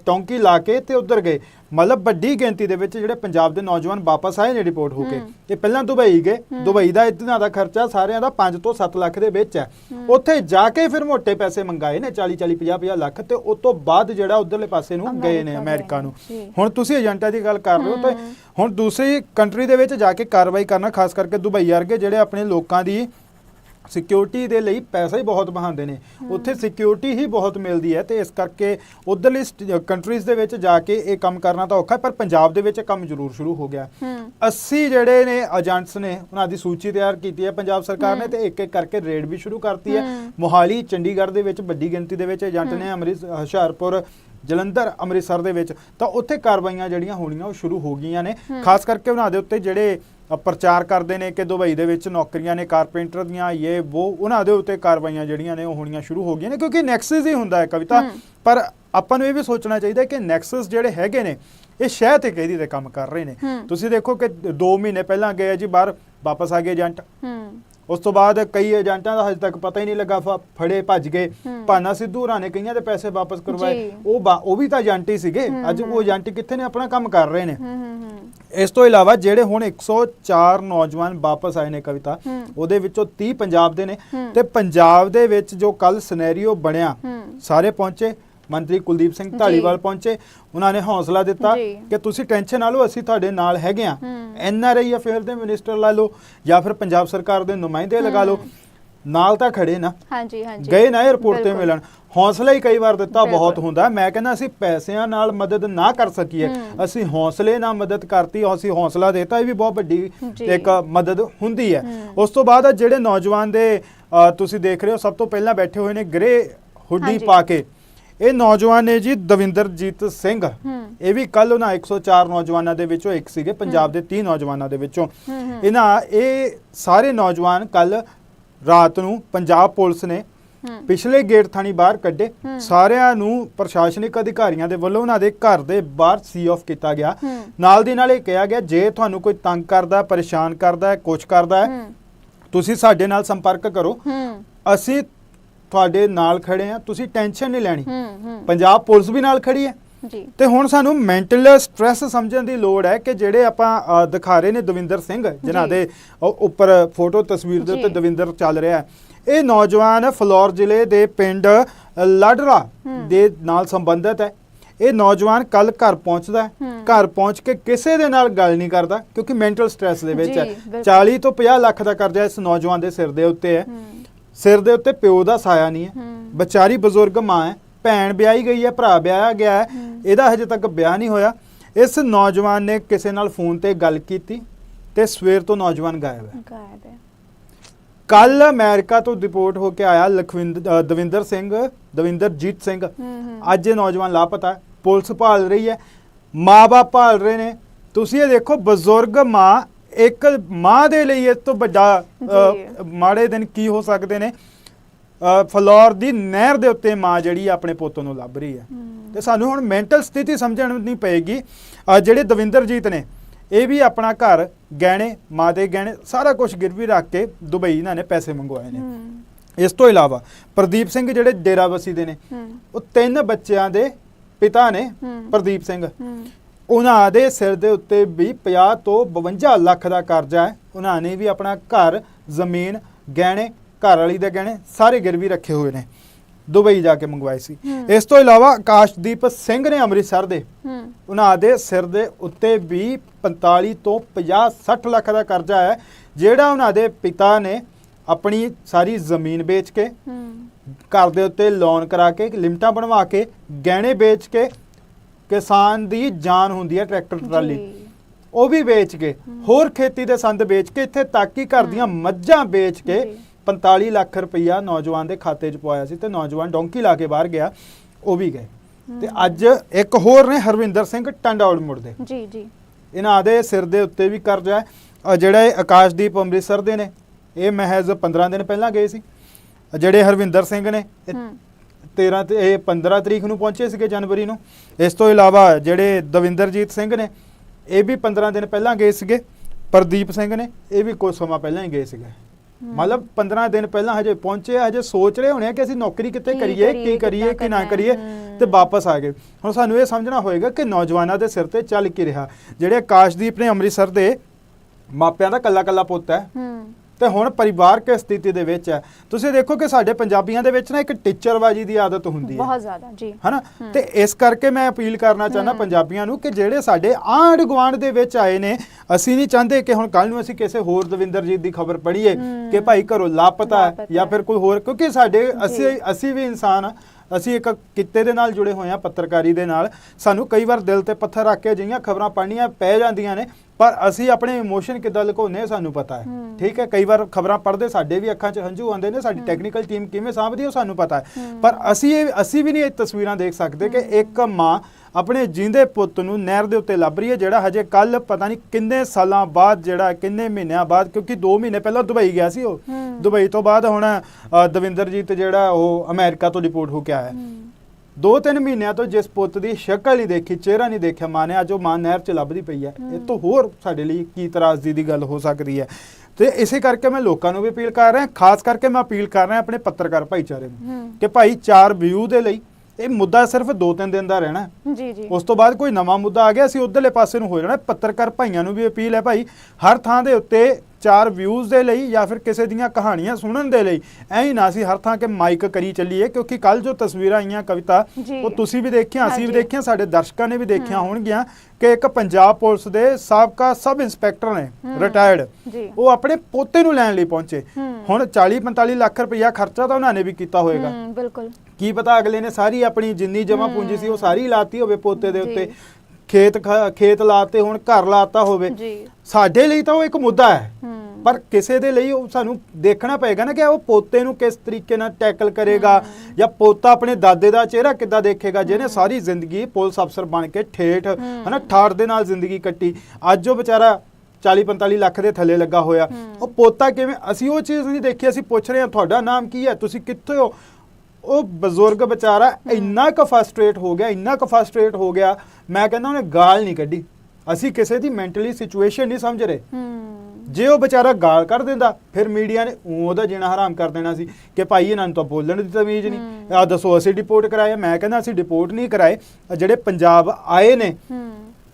[SPEAKER 2] ਟੋਂਕੀ ਲਾ ਕੇ ਤੇ ਉਧਰ ਗਏ ਮਤਲਬ ਵੱਡੀ ਗਿਣਤੀ ਦੇ ਵਿੱਚ ਜਿਹੜੇ ਪੰਜਾਬ ਦੇ ਨੌਜਵਾਨ ਵਾਪਸ ਆਏ ਨੇ ਰਿਪੋਰਟ ਹੋ ਕੇ। ਇਹ ਪਹਿਲਾਂ ਦੁਬਈ ਗਏ। ਦੁਬਈ ਦਾ ਇਤਨਾ ਦਾ ਖਰਚਾ ਸਾਰਿਆਂ ਦਾ 5 ਤੋਂ 7 ਲੱਖ ਦੇ ਵਿੱਚ ਹੈ ਉੱਥੇ ਜਾ ਕੇ ਫਿਰ ਮੋٹے ਪੈਸੇ ਮੰਗਾਏ ਨੇ 40 40 50 50 ਲੱਖ ਤੇ ਉਸ ਤੋਂ ਬਾਅਦ ਜਿਹੜਾ ਉਧਰਲੇ ਪਾਸੇ ਨੂੰ ਗਏ ਨੇ
[SPEAKER 1] ਅਮਰੀਕਾ
[SPEAKER 2] ਨੂੰ। ਹੁਣ ਤੁਸੀਂ ਏਜੰਟਾਂ ਦੀ ਗੱਲ ਕਰ ਰਹੇ ਹੋ ਤੇ। ਹੁਣ ਦੂਸਰੀ ਕੰਟਰੀ ਦੇ ਵਿੱਚ ਜਾ ਕੇ ਕਾਰਵਾਈ ਕਰਨਾ ਖਾਸ ਕਰਕੇ ਦੁਬਈ ਵਰਗੇ ਜਿਹੜੇ ਆਪਣੇ ਲੋਕਾਂ ਦੀ ਸਿਕਿਉਰਿਟੀ ਦੇ ਲਈ ਪੈਸਾ ਹੀ ਬਹੁਤ ਬਹਾਉਂਦੇ ਨੇ। ਉੱਥੇ ਸਿਕਿਉਰਿਟੀ ਹੀ ਬਹੁਤ ਮਿਲਦੀ ਹੈ ਤੇ ਇਸ ਕਰਕੇ ਉਧਰਲੀ ਕੰਟਰੀਜ਼ ਦੇ ਵਿੱਚ ਜਾ ਕੇ ਇਹ ਕੰਮ ਕਰਨਾ ਤਾਂ ਔਖਾ ਹੈ ਪਰ ਪੰਜਾਬ ਦੇ ਵਿੱਚ ਕੰਮ ਜ਼ਰੂਰ ਸ਼ੁਰੂ ਹੋ ਗਿਆ।
[SPEAKER 1] ਹੂੰ।
[SPEAKER 2] 80 ਜਿਹੜੇ ਨੇ ਏਜੰਟਸ ਨੇ ਉਹਨਾਂ ਦੀ ਸੂਚੀ ਤਿਆਰ ਕੀਤੀ ਹੈ ਪੰਜਾਬ ਸਰਕਾਰ ਨੇ। ਤੇ ਇੱਕ ਇੱਕ ਕਰਕੇ ਰੇਡ ਵੀ ਸ਼ੁਰੂ ਕਰਤੀ ਹੈ। ਮੋਹਾਲੀ ਚੰਡੀਗੜ੍ਹ ਦੇ ਵਿੱਚ ਵੱਡੀ ਗਿਣਤੀ ਦੇ ਵਿੱਚ ਏਜੰਟ ਨੇ ਅੰਮ੍ਰਿਤ ਹੁਸ਼ਿਆਰਪੁਰ ਜਲੰਧਰ ਅੰਮ੍ਰਿਤਸਰ ਦੇ ਵਿੱਚ ਤਾਂ ਉੱਥੇ ਕਾਰਵਾਈਆਂ ਜਿਹੜੀਆਂ ਹੋਣੀਆਂ ਉਹ ਸ਼ੁਰੂ ਹੋ ਗਈਆਂ ਨੇ। ਖਾਸ ਕਰਕੇ ਉਹਨਾਂ ਦੇ ਉੱਤੇ ਜਿਹੜੇ ਪ੍ਰਚਾਰ ਕਰਦੇ ਨੇ ਕਿ ਦੁਬਈ ਦੇ ਵਿੱਚ ਨੌਕਰੀਆਂ ਨੇ ਕਾਰਪੈਂਟਰ ਦੀਆਂ ਇਹ ਉਹ ਉਹਨਾਂ ਦੇ ਉੱਤੇ ਕਾਰਵਾਈਆਂ ਜਿਹੜੀਆਂ ਨੇ ਉਹ ਹੋਣੀਆਂ ਸ਼ੁਰੂ ਹੋ ਗਈਆਂ ਨੇ ਕਿਉਂਕਿ ਨੈਕਸਸ ਹੀ ਹੁੰਦਾ ਹੈ ਕਵਿਤਾ। ਪਰ ਆਪਾਂ ਨੂੰ ਇਹ ਵੀ ਸੋਚਣਾ ਚਾਹੀਦਾ ਕਿ ਨੈਕਸਸ ਜਿਹੜੇ ਹੈਗੇ ਨੇ ਇਹ ਸ਼ਹਿ ਤੇ ਕਿਹਦੀ ਤੇ ਕੰਮ ਕਰ ਰਹੇ ਨੇ। ਤੁਸੀਂ ਦੇਖੋ ਕਿ 2 ਮਹੀਨੇ ਪਹਿਲਾਂ ਗਏ ਜੀ ਬਾਹਰ ਵਾਪਸ ਆ ਗਏ ਏਜੰਟ
[SPEAKER 1] ਹੂੰ
[SPEAKER 2] ਉਸ ਤੋਂ ਬਾਅਦ ਕਈ ਏਜੰਟਾਂ ਦਾ ਹਜੇ ਤੱਕ ਪਤਾ ਹੀ ਨਹੀਂ ਲੱਗਾ ਫੜੇ ਭੱਜ ਗਏ। ਭਾਨਾ ਸਿੱਧੂ ਹੋਰਾਂ ਨੇ ਕਈਆਂ ਦੇ ਪੈਸੇ ਵਾਪਸ ਕਰਵਾਏ। ਉਹ ਉਹ ਵੀ ਤਾਂ ਏਜੰਟ ਹੀ ਸੀਗੇ। ਅੱਜ ਉਹ ਏਜੰਟ ਕਿੱਥੇ ਨੇ? ਆਪਣਾ ਕੰਮ ਕਰ ਰਹੇ ਨੇ। ਇਸ ਤੋਂ ਇਲਾਵਾ ਜਿਹੜੇ ਹੁਣ 104 ਨੌਜਵਾਨ ਵਾਪਸ ਆਏ ਨੇ ਕਵਿਤਾ। ਉਹਦੇ ਵਿੱਚੋਂ 30 ਪੰਜਾਬ ਦੇ ਨੇ। ਤੇ ਪੰਜਾਬ ਦੇ ਵਿੱਚ ਜੋ ਕੱਲ ਸਿਨੈਰੀਓ ਬਣਿਆ ਸਾਰੇ ਪਹੁੰਚੇ। ਮੰਤਰੀ ਕੁਲਦੀਪ ਸਿੰਘ। ਢਾਲੀਵਾਲ ਪਹੁੰਚੇ ਉਹਨਾਂ ਨੇ ਹੌਸਲਾ ਦਿੱਤਾ। ਕਿ ਤੁਸੀਂ ਟੈਨਸ਼ਨ ਨਾ ਲਓ ਅਸੀਂ ਤੁਹਾਡੇ ਨਾਲ ਹੈਗੇ ਆ। ਐਨ ਆਰ ਆਈ ਅਫੇਅਰ ਦੇ ਮਿਨਿਸਟਰ ਲਾ ਲਓ ਜਾਂ ਫਿਰ ਪੰਜਾਬ ਸਰਕਾਰ ਦੇ ਨੁਮਾਇੰਦੇ ਲਗਾ ਲਓ ਨਾਲ ਤਾਂ ਖੜੇ ਨਾ
[SPEAKER 1] ਹਾਂਜੀ ਹਾਂਜੀ
[SPEAKER 2] ਗਏ ਨਾ 에어ਪੋਰਟ ਤੇ। ਮਿਲਣ ਹੌਸਲਾ ਹੀ ਕਈ ਵਾਰ ਦਿੱਤਾ। ਬਹੁਤ ਹੁੰਦਾ ਮੈਂ ਕਹਿੰਦਾ ਅਸੀਂ ਪੈਸਿਆਂ ਨਾਲ ਮਦਦ ਨਾ ਕਰ ਸਕੀਏ। ਅਸੀਂ ਹੌਸਲੇ ਨਾਲ ਮਦਦ ਕਰਤੀ ਅਸੀਂ ਹੌਸਲਾ ਦੇਤਾ ਇਹ ਵੀ ਬਹੁਤ ਵੱਡੀ। ਇੱਕ ਮਦਦ ਹੁੰਦੀ ਹੈ। ਉਸ ਤੋਂ ਬਾਅਦ ਜਿਹੜੇ ਨੌਜਵਾਨ ਦੇ ਤੁਸੀਂ ਦੇਖ ਰਹੇ ਹੋ ਸਭ ਤੋਂ ਪਹਿਲਾਂ ਬੈਠੇ ਹੋਏ ਨੇ ਗ੍ਰੇ ਹੁੱਡੀ। ਪਾ ਕੇ ਇਹ ਨੌਜਵਾਨ ਨੇ ਜੀ ਦਵਿੰਦਰਜੀਤ ਸਿੰਘ। ਇਹ ਵੀ ਕੱਲ ਉਹਨਾਂ 104 ਨੌਜਵਾਨਾਂ ਦੇ ਵਿੱਚੋਂ ਇੱਕ ਸੀਗੇ ਪੰਜਾਬ ਦੇ 30 ਨੌਜਵਾਨਾਂ ਦੇ ਵਿੱਚੋਂ। ਇਹਨਾਂ ਇਹ ਸਾਰੇ ਨੌਜਵਾਨ ਕੱਲ ਰਾਤ ਨੂੰ ਪੰਜਾਬ ਪੁਲਿਸ ਨੇ ਪਿਛਲੇ ਗੇਟ ਥਾਣੀ ਬਾਹਰ ਕੱਢੇ। ਸਾਰਿਆਂ ਨੂੰ ਪ੍ਰਸ਼ਾਸਨਿਕ ਅਧਿਕਾਰੀਆਂ ਦੇ ਵੱਲੋਂ ਉਹਨਾਂ ਦੇ ਘਰ ਦੇ ਬਾਹਰ ਸੀ ਆਫ ਕੀਤਾ ਗਿਆ। ਨਾਲ ਦੀ ਨਾਲ ਇਹ ਕਿਹਾ ਗਿਆ ਜੇ ਤੁਹਾਨੂੰ ਕੋਈ ਤੰਗ ਕਰਦਾ ਪਰੇਸ਼ਾਨ ਕਰਦਾ ਕੁਛ ਕਰਦਾ ਤੁਸੀਂ ਸਾਡੇ ਨਾਲ ਸੰਪਰਕ ਕਰੋ। ਅਸੀਂ ਤੁਹਾਡੇ ਨਾਲ ਖੜੇ ਹਾਂ ਤੁਸੀਂ ਟੈਨਸ਼ਨ ਨਹੀਂ ਲੈਣੀ ਪੰਜਾਬ ਪੁਲਿਸ ਵੀ ਨਾਲ ਖੜੀ ਹੈ
[SPEAKER 1] ਜੀ
[SPEAKER 2] ਤੇ ਹੁਣ ਸਾਨੂੰ ਮੈਂਟਲ ਸਟ੍ਰੈਸ ਸਮਝਣ ਦੀ ਲੋੜ ਹੈ ਕਿ ਜਿਹੜੇ ਆਪਾਂ ਦਿਖਾ ਰਹੇ ਨੇ ਦਵਿੰਦਰ ਸਿੰਘ ਜਿਨ੍ਹਾਂ। ਦੇ ਉੱਪਰ ਫੋਟੋ ਤਸਵੀਰ ਦੇ ਉੱਤੇ। ਦਵਿੰਦਰ ਚੱਲ ਰਿਹਾ ਹੈ ਇਹ ਨੌਜਵਾਨ ਫਲੋਰ ਜ਼ਿਲ੍ਹੇ ਦੇ ਪਿੰਡ ਲਾਡਰਾ
[SPEAKER 1] ਹੂੰ।
[SPEAKER 2] ਦੇ ਨਾਲ ਸੰਬੰਧਿਤ ਹੈ ਇਹ ਨੌਜਵਾਨ ਕੱਲ ਘਰ ਪਹੁੰਚਦਾ। ਘਰ ਪਹੁੰਚ ਕੇ ਕਿਸੇ ਦੇ ਨਾਲ ਗੱਲ ਨਹੀਂ ਕਰਦਾ ਕਿਉਂਕਿ ਮੈਂਟਲ ਸਟ੍ਰੈਸ ਦੇ ਵਿੱਚ ਹੈ
[SPEAKER 1] ਬਿਲਕੁਲ।
[SPEAKER 2] 40 ਤੋਂ 50 ਲੱਖ ਦਾ ਕਰਜ਼ਾ ਇਸ ਨੌਜਵਾਨ ਦੇ ਸਿਰ ਦੇ ਉੱਤੇ ਹੂੰ ਸਿਰ ਦੇ ਉੱਤੇ ਪਿਓ ਦਾ ਸਾਇਆ ਨਹੀਂ ਹੈ। ਵਿਚਾਰੀ ਬਜ਼ੁਰਗ ਮਾਂ ਹੈ ਭੈਣ ਵਿਆਹੀ ਗਈ ਹੈ ਭਰਾ ਵਿਆਹਿਆ ਗਿਆ ਹੈ। ਇਹਦਾ ਹਜੇ ਤੱਕ ਵਿਆਹ ਨਹੀਂ ਹੋਇਆ। ਇਸ ਨੌਜਵਾਨ ਨੇ ਕਿਸੇ ਨਾਲ ਫੋਨ ਤੇ ਗੱਲ ਕੀਤੀ ਤੇ ਸਵੇਰ ਤੋਂ ਨੌਜਵਾਨ ਗਾਇਬ ਹੈ।
[SPEAKER 1] ਗਾਇਬ ਹੈ।
[SPEAKER 2] ਕੱਲ ਅਮਰੀਕਾ ਤੋਂ ਰਿਪੋਰਟ ਹੋ ਕੇ ਆਇਆ ਲਖਵਿੰਦਰ ਅ, ਦਵਿੰਦਰ ਸਿੰਘ ਦਵਿੰਦਰਜੀਤ ਸਿੰਘ। ਅੱਜ ਇਹ ਨੌਜਵਾਨ ਲਾਪਤਾ ਹੈ। ਪੁਲਿਸ ਭਾਲ ਰਹੀ ਹੈ। ਮਾਂ-ਬਾਪ ਭਾਲ ਰਹੇ ਨੇ। ਤੁਸੀਂ ਇਹ ਦੇਖੋ ਬਜ਼ੁਰਗ ਮਾਂ ਇੱਕ ਮਾਂ ਦੇ ਲਈ ਇਸ ਤੋਂ ਵੱਡਾ। ਮਾੜੇ ਦਿਨ ਕੀ ਹੋ ਸਕਦੇ ਨੇ? ਫਲੋਰ ਦੀ ਨਹਿਰ ਦੇ ਉੱਤੇ ਮਾਂ ਜਿਹੜੀ ਆਪਣੇ ਪੁੱਤ ਨੂੰ ਲੱਭ ਰਹੀ ਹੈ। ਤੇ ਸਾਨੂੰ ਹੁਣ ਮੈਂਟਲ ਸਥਿਤੀ ਸਮਝਣੀ ਪਏਗੀ। ਅ, ਜਿਹੜੇ ਦਵਿੰਦਰਜੀਤ ਨੇ ਇਹ ਵੀ ਆਪਣਾ ਘਰ ਗਹਿਣੇ ਮਾਂ ਦੇ ਗਹਿਣੇ ਸਾਰਾ ਕੁਝ ਗਿਰਵੀ ਰੱਖ ਕੇ ਦੁਬਈ ਇਹਨਾਂ ਨੇ ਪੈਸੇ ਮੰਗਵਾਏ ਨੇ। ਇਸ ਤੋਂ ਇਲਾਵਾ ਪ੍ਰਦੀਪ ਸਿੰਘ ਜਿਹੜੇ ਡੇਰਾਬੱਸੀ ਦੇ ਨੇ ਉਹ ਤਿੰਨ ਬੱਚਿਆਂ ਦੇ ਪਿਤਾ ਨੇ। ਪ੍ਰਦੀਪ ਸਿੰਘ। ਉਹਨਾਂ ਦੇ ਸਿਰ ਦੇ ਉੱਤੇ ਵੀ 50 ਤੋਂ 52 ਲੱਖ ਦਾ ਕਰਜ਼ਾ ਹੈ। ਉਹਨਾਂ ਨੇ ਵੀ ਆਪਣਾ ਘਰ ਜ਼ਮੀਨ ਗਹਿਣੇ ਘਰ ਵਾਲੀ ਦੇ ਗਹਿਣੇ ਸਾਰੇ ਗਿਰਵੀ ਰੱਖੇ ਹੋਏ ਨੇ। ਦੁਬਈ ਜਾ ਕੇ ਮੰਗਵਾਏ ਸੀ। ਇਸ ਤੋਂ ਇਲਾਵਾ ਆਕਾਸ਼ਦੀਪ ਸਿੰਘ ਨੇ ਅੰਮ੍ਰਿਤਸਰ ਦੇ ਉਹਨਾਂ ਦੇ ਸਿਰ ਦੇ ਉੱਤੇ ਵੀ 45 ਤੋਂ 50 60 ਲੱਖ ਦਾ ਕਰਜ਼ਾ ਹੈ ਜਿਹੜਾ ਉਹਨਾਂ ਦੇ ਪਿਤਾ ਨੇ ਆਪਣੀ ਸਾਰੀ ਜ਼ਮੀਨ ਵੇਚ ਕੇ ਘਰ ਦੇ ਉੱਤੇ ਲੋਨ ਕਰਾ ਕੇ ਲਿਮਟਾਂ ਬਣਵਾ ਕੇ ਗਹਿਣੇ ਵੇਚ ਕੇ ਕਿਸਾਨ ਦੀ ਜਾਨ ਹੁੰਦੀ ਹੈ ਟਰੈਕਟਰ ਟਰਾਲੀ।
[SPEAKER 1] ਜੀ।
[SPEAKER 2] ਉਹ ਵੀ ਵੇਚ ਕੇ ਹੋਰ ਖੇਤੀ ਦੇ ਸੰਦ ਵੇਚ ਕੇ ਇੱਥੇ ਤੱਕ ਕਿ ਘਰ ਦੀਆਂ ਮੱਝਾਂ ਵੇਚ ਕੇ
[SPEAKER 1] ਜੀ।
[SPEAKER 2] 45 ਲੱਖ ਰੁਪਈਆ ਨੌਜਵਾਨ ਦੇ ਖਾਤੇ 'ਚ ਪਵਾਇਆ ਸੀ ਤੇ ਨੌਜਵਾਨ ਡੋਂਕੀ ਲਾ ਕੇ ਬਾਹਰ ਗਿਆ ਉਹ ਵੀ ਗਏ। ਤੇ ਅੱਜ ਇੱਕ ਹੋਰ ਨੇ ਹਰਵਿੰਦਰ ਸਿੰਘ ਟੰਡੌੜ ਮੁੜਦੇ।
[SPEAKER 1] ਜੀ ਜੀ।
[SPEAKER 2] ਇਹਨਾਂ ਦੇ ਸਿਰ ਦੇ ਉੱਤੇ ਵੀ ਕਰਜ਼ਾ ਹੈ। ਅਹ ਜਿਹੜਾ ਇਹ ਆਕਾਸ਼ਦੀਪ ਅੰਮ੍ਰਿਤਸਰ ਦੇ ਨੇ ਇਹ ਮਹਿਜ਼ 15 ਦਿਨ ਪਹਿਲਾਂ ਗਏ ਸੀ। ਅਹ ਜਿਹੜੇ ਹਰਵਿੰਦਰ ਸਿੰਘ ਨੇ ਇਹ
[SPEAKER 1] ਹੂੰ।
[SPEAKER 2] 13 ਤੇ ਇਹ 15 ਤਰੀਕ ਨੂੰ ਪਹੁੰਚੇ ਸੀਗੇ ਜਨਵਰੀ ਨੂੰ। ਇਸ ਤੋਂ ਇਲਾਵਾ ਜਿਹੜੇ ਦਵਿੰਦਰਜੀਤ ਸਿੰਘ ਨੇ ਇਹ ਵੀ 15 ਦਿਨ ਪਹਿਲਾਂ ਗਏ ਸੀਗੇ। ਪ੍ਰਦੀਪ ਸਿੰਘ ਨੇ ਇਹ ਵੀ ਕੁਝ ਸਮਾਂ ਪਹਿਲਾਂ ਹੀ ਗਏ ਸੀਗੇ। ਮਤਲਬ 15 ਦਿਨ ਪਹਿਲਾਂ ਹਜੇ ਪਹੁੰਚੇ ਹਜੇ ਸੋਚ ਰਹੇ ਹੋਣੇ ਕਿ ਅਸੀਂ ਨੌਕਰੀ ਕਿੱਥੇ ਕਰੀਏ ਕੀ ਕਰੀਏ ਕਿ ਨਾ। ਕਰੀਏ। ਤੇ ਵਾਪਸ ਆ ਗਏ। ਹੁਣ ਸਾਨੂੰ ਇਹ ਸਮਝਣਾ ਹੋਏਗਾ ਕਿ ਨੌਜਵਾਨਾਂ ਦੇ ਸਿਰ ਤੇ ਚੱਲ ਕੀ ਰਿਹਾ। ਜਿਹੜੇ ਆਕਾਸ਼ਦੀਪ ਨੇ ਅੰਮ੍ਰਿਤਸਰ ਦੇ ਮਾਪਿਆਂ ਦਾ ਕੱਲਾ ਕੱਲਾ ਪੁੱਤ ਹੂੰ। ਤੇ ਹੁਣ ਪਰਿਵਾਰਕ ਸਥਿਤੀ ਦੇ ਵਿੱਚ ਹੈ? ਤੁਸੀਂ ਦੇਖੋ ਕਿ ਸਾਡੇ ਪੰਜਾਬੀਆਂ ਦੇ ਵਿੱਚ ਨਾ ਇੱਕ ਟੀਚਰਬਾਜੀ ਦੀ ਆਦਤ ਹੁੰਦੀ ਹੈ।
[SPEAKER 1] ਬਹੁਤ ਜ਼ਿਆਦਾ ਜੀ।
[SPEAKER 2] ਹਨਾ? ਤੇ ਇਸ ਕਰਕੇ ਮੈਂ ਅਪੀਲ ਕਰਨਾ ਚਾਹੁੰਦਾ ਪੰਜਾਬੀਆਂ ਨੂੰ ਕਿ ਜਿਹੜੇ ਸਾਡੇ ਆਂਢ ਗੁਆਂਢ ਦੇ ਵਿੱਚ ਆਏ ਨੇ ਅਸੀਂ ਨਹੀਂ ਚਾਹੁੰਦੇ ਕਿ ਹੁਣ ਕੱਲ ਨੂੰ ਅਸੀਂ ਕਿਸੇ ਹੋਰ ਦਵਿੰਦਰਜੀਤ ਦੀ ਖਬਰ ਪੜ੍ਹੀਏ। ਕਿ ਭਾਈ ਘਰੋਂ ਲਾਪਤਾ ਹੈ ਜਾਂ। ਫਿਰ ਕੋਈ ਹੋਰ ਕਿਉਂਕਿ ਸਾਡੇ ਅਸੀਂ ਅਸੀਂ ਵੀ ਇਨਸਾਨ ਆ ਅਸੀਂ ਇੱਕ ਕਿੱਤੇ ਦੇ ਨਾਲ ਜੁੜੇ ਹੋਏ ਆ ਪੱਤਰਕਾਰੀ ਦੇ ਨਾਲ। ਸਾਨੂੰ ਕਈ ਵਾਰ ਦਿਲ ਤੇ ਪੱਥਰ ਰੱਖ ਕੇ ਅਜਿਹੀਆਂ ਖਬਰਾਂ ਪੜ੍ਹਨੀਆਂ ਪੈ ਜਾਂਦੀਆਂ ਨੇ ਪਰ ਅਸੀਂ ਆਪਣੇ ਇਮੋਸ਼ਨ ਕਿੱਦਾਂ ਲੁਕਾਉਂਦੇ ਹਾਂ ਸਾਨੂੰ ਪਤਾ ਹੈ।
[SPEAKER 1] ਹੂੰ।
[SPEAKER 2] ਠੀਕ ਹੈ ਕਈ ਵਾਰ ਖਬਰਾਂ ਪੜ੍ਹਦੇ ਸਾਡੇ ਵੀ ਅੱਖਾਂ 'ਚ ਹੰਝੂ ਆਉਂਦੇ ਨੇ ਸਾਡੀ ਟੈਕਨੀਕਲ ਟੀਮ ਕਿਵੇਂ ਸਾਂਭਦੀ ਹੈ ਉਹ ਸਾਨੂੰ ਪਤਾ ਹੈ। ਪਰ ਅਸੀਂ ਇਹ ਅਸੀਂ ਵੀ ਨਹੀਂ ਇਹ ਤਸਵੀਰਾਂ ਦੇਖ ਸਕਦੇ ਕਿ ਇੱਕ ਮਾਂ ਆਪਣੇ ਜਿੰਦੇ ਪੁੱਤ ਨੂੰ ਨਹਿਰ ਦੇ ਉੱਤੇ ਲੱਭ ਰਹੀ ਹੈ ਜਿਹੜਾ ਹਜੇ ਕੱਲ ਪਤਾ ਨਹੀਂ ਕਿੰਨੇ ਸਾਲਾਂ ਬਾਅਦ ਜਿਹੜਾ ਕਿੰਨੇ ਮਹੀਨਿਆਂ ਬਾਅਦ ਕਿਉਂਕਿ 2 ਮਹੀਨੇ ਪਹਿਲਾਂ ਦੁਬਈ ਗਿਆ ਸੀ ਉਹ। ਦੁਬਈ ਤੋਂ ਬਾਅਦ ਹੁਣ ਦਵਿੰਦਰਜੀਤ ਜਿਹੜਾ ਉਹ ਅਮਰੀਕਾ ਤੋਂ ਰਿਪੋਰਟ ਹੋ ਕੇ ਆਇਆ ਹੈ। ਦੋ ਤਿੰਨ ਮਹੀਨਿਆਂ ਤੋਂ ਜਿਸ ਪੁੱਤ ਦੀ ਸ਼ਕਲ ਨਹੀਂ ਦੇਖੀ ਚਿਹਰਾ ਨਹੀਂ ਦੇਖਿਆ ਮਾਂ ਨੇ ਅੱਜ ਉਹ ਮਾਂ ਨਹਿਰ 'ਚ ਲੱਭਦੀ ਪਈ ਹੈ। ਇਹ ਤੋਂ ਹੋਰ ਸਾਡੇ ਲਈ ਕੀ ਤਰਾਜ਼ਦੀ ਦੀ ਗੱਲ ਹੋ ਸਕਦੀ ਹੈ। ਤੇ ਇਸੇ ਕਰਕੇ ਮੈਂ ਲੋਕਾਂ ਨੂੰ ਵੀ ਅਪੀਲ ਕਰ ਰਿਹਾ ਖਾਸ ਕਰਕੇ ਮੈਂ ਅਪੀਲ ਕਰ ਰਿਹਾ ਆਪਣੇ ਪੱਤਰਕਾਰ ਭਾਈਚਾਰੇ ਨੂੰ ਕਿ ਭਾਈ ਚਾਰ ਵਿਊ ਦੇ ਲਈ ਇਹ ਮੁੱਦਾ ਸਿਰਫ 2-3 ਦਿਨ ਦਾ ਰਹਿਣਾ।
[SPEAKER 1] ਜੀ ਜੀ
[SPEAKER 2] ਉਸ ਤੋਂ ਬਾਅਦ ਕੋਈ ਨਵਾਂ ਮੁੱਦਾ ਆ ਗਿਆ ਅਸੀਂ ਉਧਰਲੇ ਪਾਸੇ ਨੂੰ ਹੋ ਜਾਣਾ ਪੱਤਰਕਾਰ ਭਾਈਆਂ ਨੂੰ ਵੀ ਅਪੀਲ ਹੈ ਭਾਈ ਹਰ ਥਾਂ ਦੇ ਉੱਤੇ ਚਾਰ ਵਿਊਜ਼ ਦੇ ਲਈ ਜਾਂ ਫਿਰ ਕਿਸੇ ਦੀਆਂ ਕਹਾਣੀਆਂ ਸੁਣਨ ਦੇ ਲਈ ਐਂ ਹੀ ਨਾ ਅਸੀਂ ਹਰ ਥਾਂ ਕੇ ਮਾਈਕ ਕਰੀ ਚੱਲੀਏ ਕਿਉਂਕਿ ਕੱਲ ਜੋ ਤਸਵੀਰਾਂ ਆਈਆਂ ਕਵਿਤਾ। ਉਹ ਤੁਸੀਂ ਵੀ ਦੇਖੀਆਂ ਅਸੀਂ ਵੀ। ਦੇਖੀਆਂ ਸਾਡੇ ਦਰਸ਼ਕਾਂ ਨੇ ਵੀ ਦੇਖੀਆਂ ਹੋਣਗੀਆਂ ਕਿ ਇੱਕ ਪੰਜਾਬ ਪੁਲਿਸ ਦੇ ਸਾਬਕਾ ਸਬ ਇੰਸਪੈਕਟਰ ਨੇ। ਰਿਟਾਇਰਡ ਉਹ ਆਪਣੇ ਪੋਤੇ ਨੂੰ ਲੈਣ ਲਈ ਪਹੁੰਚੇ। ਹੁਣ 40 45 ਲੱਖ ਰੁਪਇਆ ਖਰਚਾ ਤਾਂ ਉਹਨਾਂ ਨੇ ਵੀ ਕੀਤਾ ਹੋਏਗਾ।
[SPEAKER 1] ਹੂੰ ਬਿਲਕੁਲ।
[SPEAKER 2] ਕੀ ਪਤਾ ਅਗਲੇ ਨੇ ਸਾਰੀ ਆਪਣੀ ਜਿੰਨੀ ਜਮਾ ਪੂੰਜੀ ਸੀ ਉਹ ਸਾਰੀ ਲਾਤੀ ਹੋਵੇ ਪੋਤੇ ਦੇ। ਉੱਤੇ। ਖੇਤ ਖੇਤ ਲਾਤੇ ਹੁਣ ਘਰ ਲਾਤਾ ਹੋਵੇ।
[SPEAKER 1] ਜੀ।
[SPEAKER 2] ਸਾਡੇ ਲਈ ਤਾਂ ਉਹ ਇੱਕ ਮੁੱਦਾ ਹੂੰ। ਪਰ ਕਿਸੇ ਦੇ ਲਈ ਉਹ ਸਾਨੂੰ ਦੇਖਣਾ ਪਏਗਾ ਨਾ ਕਿ ਉਹ ਪੋਤੇ ਨੂੰ ਕਿਸ ਤਰੀਕੇ ਨਾਲ ਟੈਕਲ ਕਰੇਗਾ ਜਾਂ ਪੋਤਾ ਆਪਣੇ ਦਾਦੇ ਦਾ ਚਿਹਰਾ ਕਿੱਦਾਂ ਦੇਖੇਗਾ ਜਿਹਨੇ ਸਾਰੀ ਜ਼ਿੰਦਗੀ ਪੁਲਿਸ ਅਫਸਰ ਬਣ ਕੇ ਠੇਠ ਹਨਾ ਠਾੜ ਦੇ ਨਾਲ ਜ਼ਿੰਦਗੀ ਕੱਟੀ। ਅੱਜ ਉਹ ਵਿਚਾਰਾ 40 45 ਲੱਖ ਦੇ ਥੱਲੇ ਲੱਗਾ ਹੋਇਆ। ਉਹ ਪੋਤਾ ਕਿਵੇਂ ਅਸੀਂ ਉਹ ਚੀਜ਼ ਨਹੀਂ ਦੇਖੀ ਅਸੀਂ ਪੁੱਛ ਰਹੇ ਹਾਂ ਤੁਹਾਡਾ ਨਾਮ ਕੀ ਹੈ? ਤੁਸੀਂ ਕਿੱਥੇ ਹੋ? ਉਹ ਬਜ਼ੁਰਗ ਵਿਚਾਰਾ ਇੰਨਾ ਕੁ ਫਰਸਟ੍ਰੇਟ ਹੋ ਗਿਆ ਇੰਨਾ ਕੁ ਫਰਸਟ੍ਰੇਟ ਹੋ ਗਿਆ। ਮੈਂ ਕਹਿੰਦਾ ਉਹਨੇ ਗਾਲ ਨਹੀਂ ਕੱਢੀ। ਅਸੀਂ ਕਿਸੇ ਦੀ ਮੈਂਟਲੀ ਸਿਚੁਏਸ਼ਨ ਨਹੀਂ ਸਮਝ ਰਹੇ। ਜੇ ਉਹ ਵਿਚਾਰਾ ਗਾਲ ਕੱਢ ਦਿੰਦਾ ਫਿਰ ਮੀਡੀਆ ਨੇ ਉਹਦਾ ਜੀਣਾ ਹਰਾਮ ਕਰ ਦੇਣਾ ਸੀ ਕਿ ਭਾਈ ਇਹਨਾਂ ਨੂੰ ਤਾਂ ਬੋਲਣ ਦੀ ਤਮੀਜ਼ ਨਹੀਂ। ਆ ਦੱਸੋ ਅਸੀਂ ਰਿਪੋਰਟ ਕਰਾਏ? ਮੈਂ ਕਹਿੰਦਾ ਅਸੀਂ ਰਿਪੋਰਟ ਨਹੀਂ ਕਰਾਏ। ਜਿਹੜੇ ਪੰਜਾਬ ਆਏ ਨੇ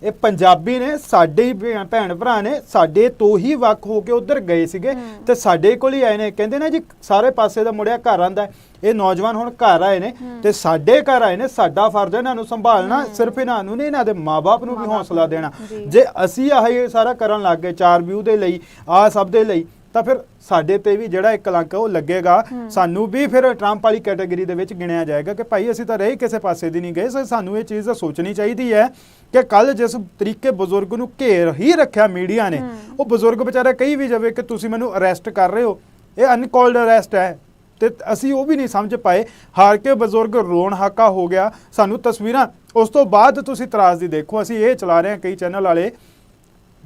[SPEAKER 2] ਇਹ ਪੰਜਾਬੀ ਨੇ ਸਾਡੇ ਹੀ ਭੈਣ- ਭੈਣ ਭਰਾ ਨੇ ਸਾਡੇ ਤੋਂ ਹੀ ਵੱਖ ਹੋ ਕੇ ਉਧਰ ਗਏ ਸੀਗੇ। ਤੇ ਸਾਡੇ ਕੋਲ ਹੀ ਆਏ ਨੇ ਕਹਿੰਦੇ ਨੇ ਜੀ ਸਾਰੇ ਪਾਸੇ ਦਾ ਮੁੜਿਆ ਘਰ ਆਂਦਾ। ਇਹ ਨੌਜਵਾਨ ਹੁਣ ਘਰ ਆਏ ਨੇ ਤੇ ਸਾਡੇ ਘਰ ਆਏ ਨੇ ਸਾਡਾ ਫਰਜ਼ ਹੈ ਇਹਨਾਂ ਨੂੰ ਸੰਭਾਲਣਾ ਸਿਰਫ ਇਹਨਾਂ ਨੂੰ ਨਹੀਂ ਇਹਨਾਂ ਦੇ ਮਾਪੇ ਨੂੰ ਵੀ ਹੌਸਲਾ। ਦੇਣਾ
[SPEAKER 1] ਜੀ।
[SPEAKER 2] ਜੇ ਅਸੀਂ ਆਹ ਇਹ ਸਾਰਾ ਕਰਨ ਲੱਗ ਗਏ ਚਾਰ ਵਿਊ ਦੇ ਲਈ ਆ ਸਭ ਦੇ ਲਈ ਤਾਂ ਫਿਰ ਸਾਡੇ ਤੇ ਵੀ ਜਿਹੜਾ ਇੱਕ ਕਲੰਕ ਉਹ ਲੱਗੇਗਾ। ਸਾਨੂੰ ਵੀ ਫਿਰ ਟਰੰਪ ਵਾਲੀ ਕੈਟਾਗਰੀ ਦੇ ਵਿੱਚ ਗਿਣਿਆ ਜਾਏਗਾ ਕਿ ਭਾਈ ਅਸੀਂ ਤਾਂ ਰਹੇ ਕਿਸੇ ਪਾਸੇ ਦੀ ਨਹੀਂ ਗਏ ਸੋ ਸਾਨੂੰ ਇਹ ਚੀਜ਼ ਸੋਚਣੀ ਚਾਹੀਦੀ ਹੈ ਕਿ ਕੱਲ ਜਿਸ ਤਰੀਕੇ ਬਜ਼ੁਰਗ ਨੂੰ ਘੇਰ ਹੀ ਰੱਖਿਆ ਮੀਡੀਆ ਨੇ ਉਹ ਬਜ਼ੁਰਗ ਵਿਚਾਰਾ ਕਹੀ ਵੀ ਜਾਵੇ ਕਿ ਤੁਸੀਂ ਮੈਨੂੰ ਅਰੈਸਟ ਕਰ ਰਹੇ ਹੋ। ਇਹ ਅਨਕਾਲਡ ਅਰੈਸਟ ਹੈ ਤੇ ਅਸੀਂ ਉਹ ਵੀ ਨਹੀਂ ਸਮਝ ਪਾਏ। ਹਾਰ ਕੇ ਬਜ਼ੁਰਗ ਰੋਣ ਹਾਕਾ ਹੋ ਗਿਆ। ਸਾਨੂੰ ਤਸਵੀਰਾਂ ਉਸ ਤੋਂ ਬਾਅਦ ਤੁਸੀਂ ਤਰਾਜ਼ ਦੀ ਦੇਖੋ। ਅਸੀਂ ਇਹ ਚਲਾ ਰਹੇ ਹਾਂ ਕਈ ਚੈਨਲ ਵਾਲੇ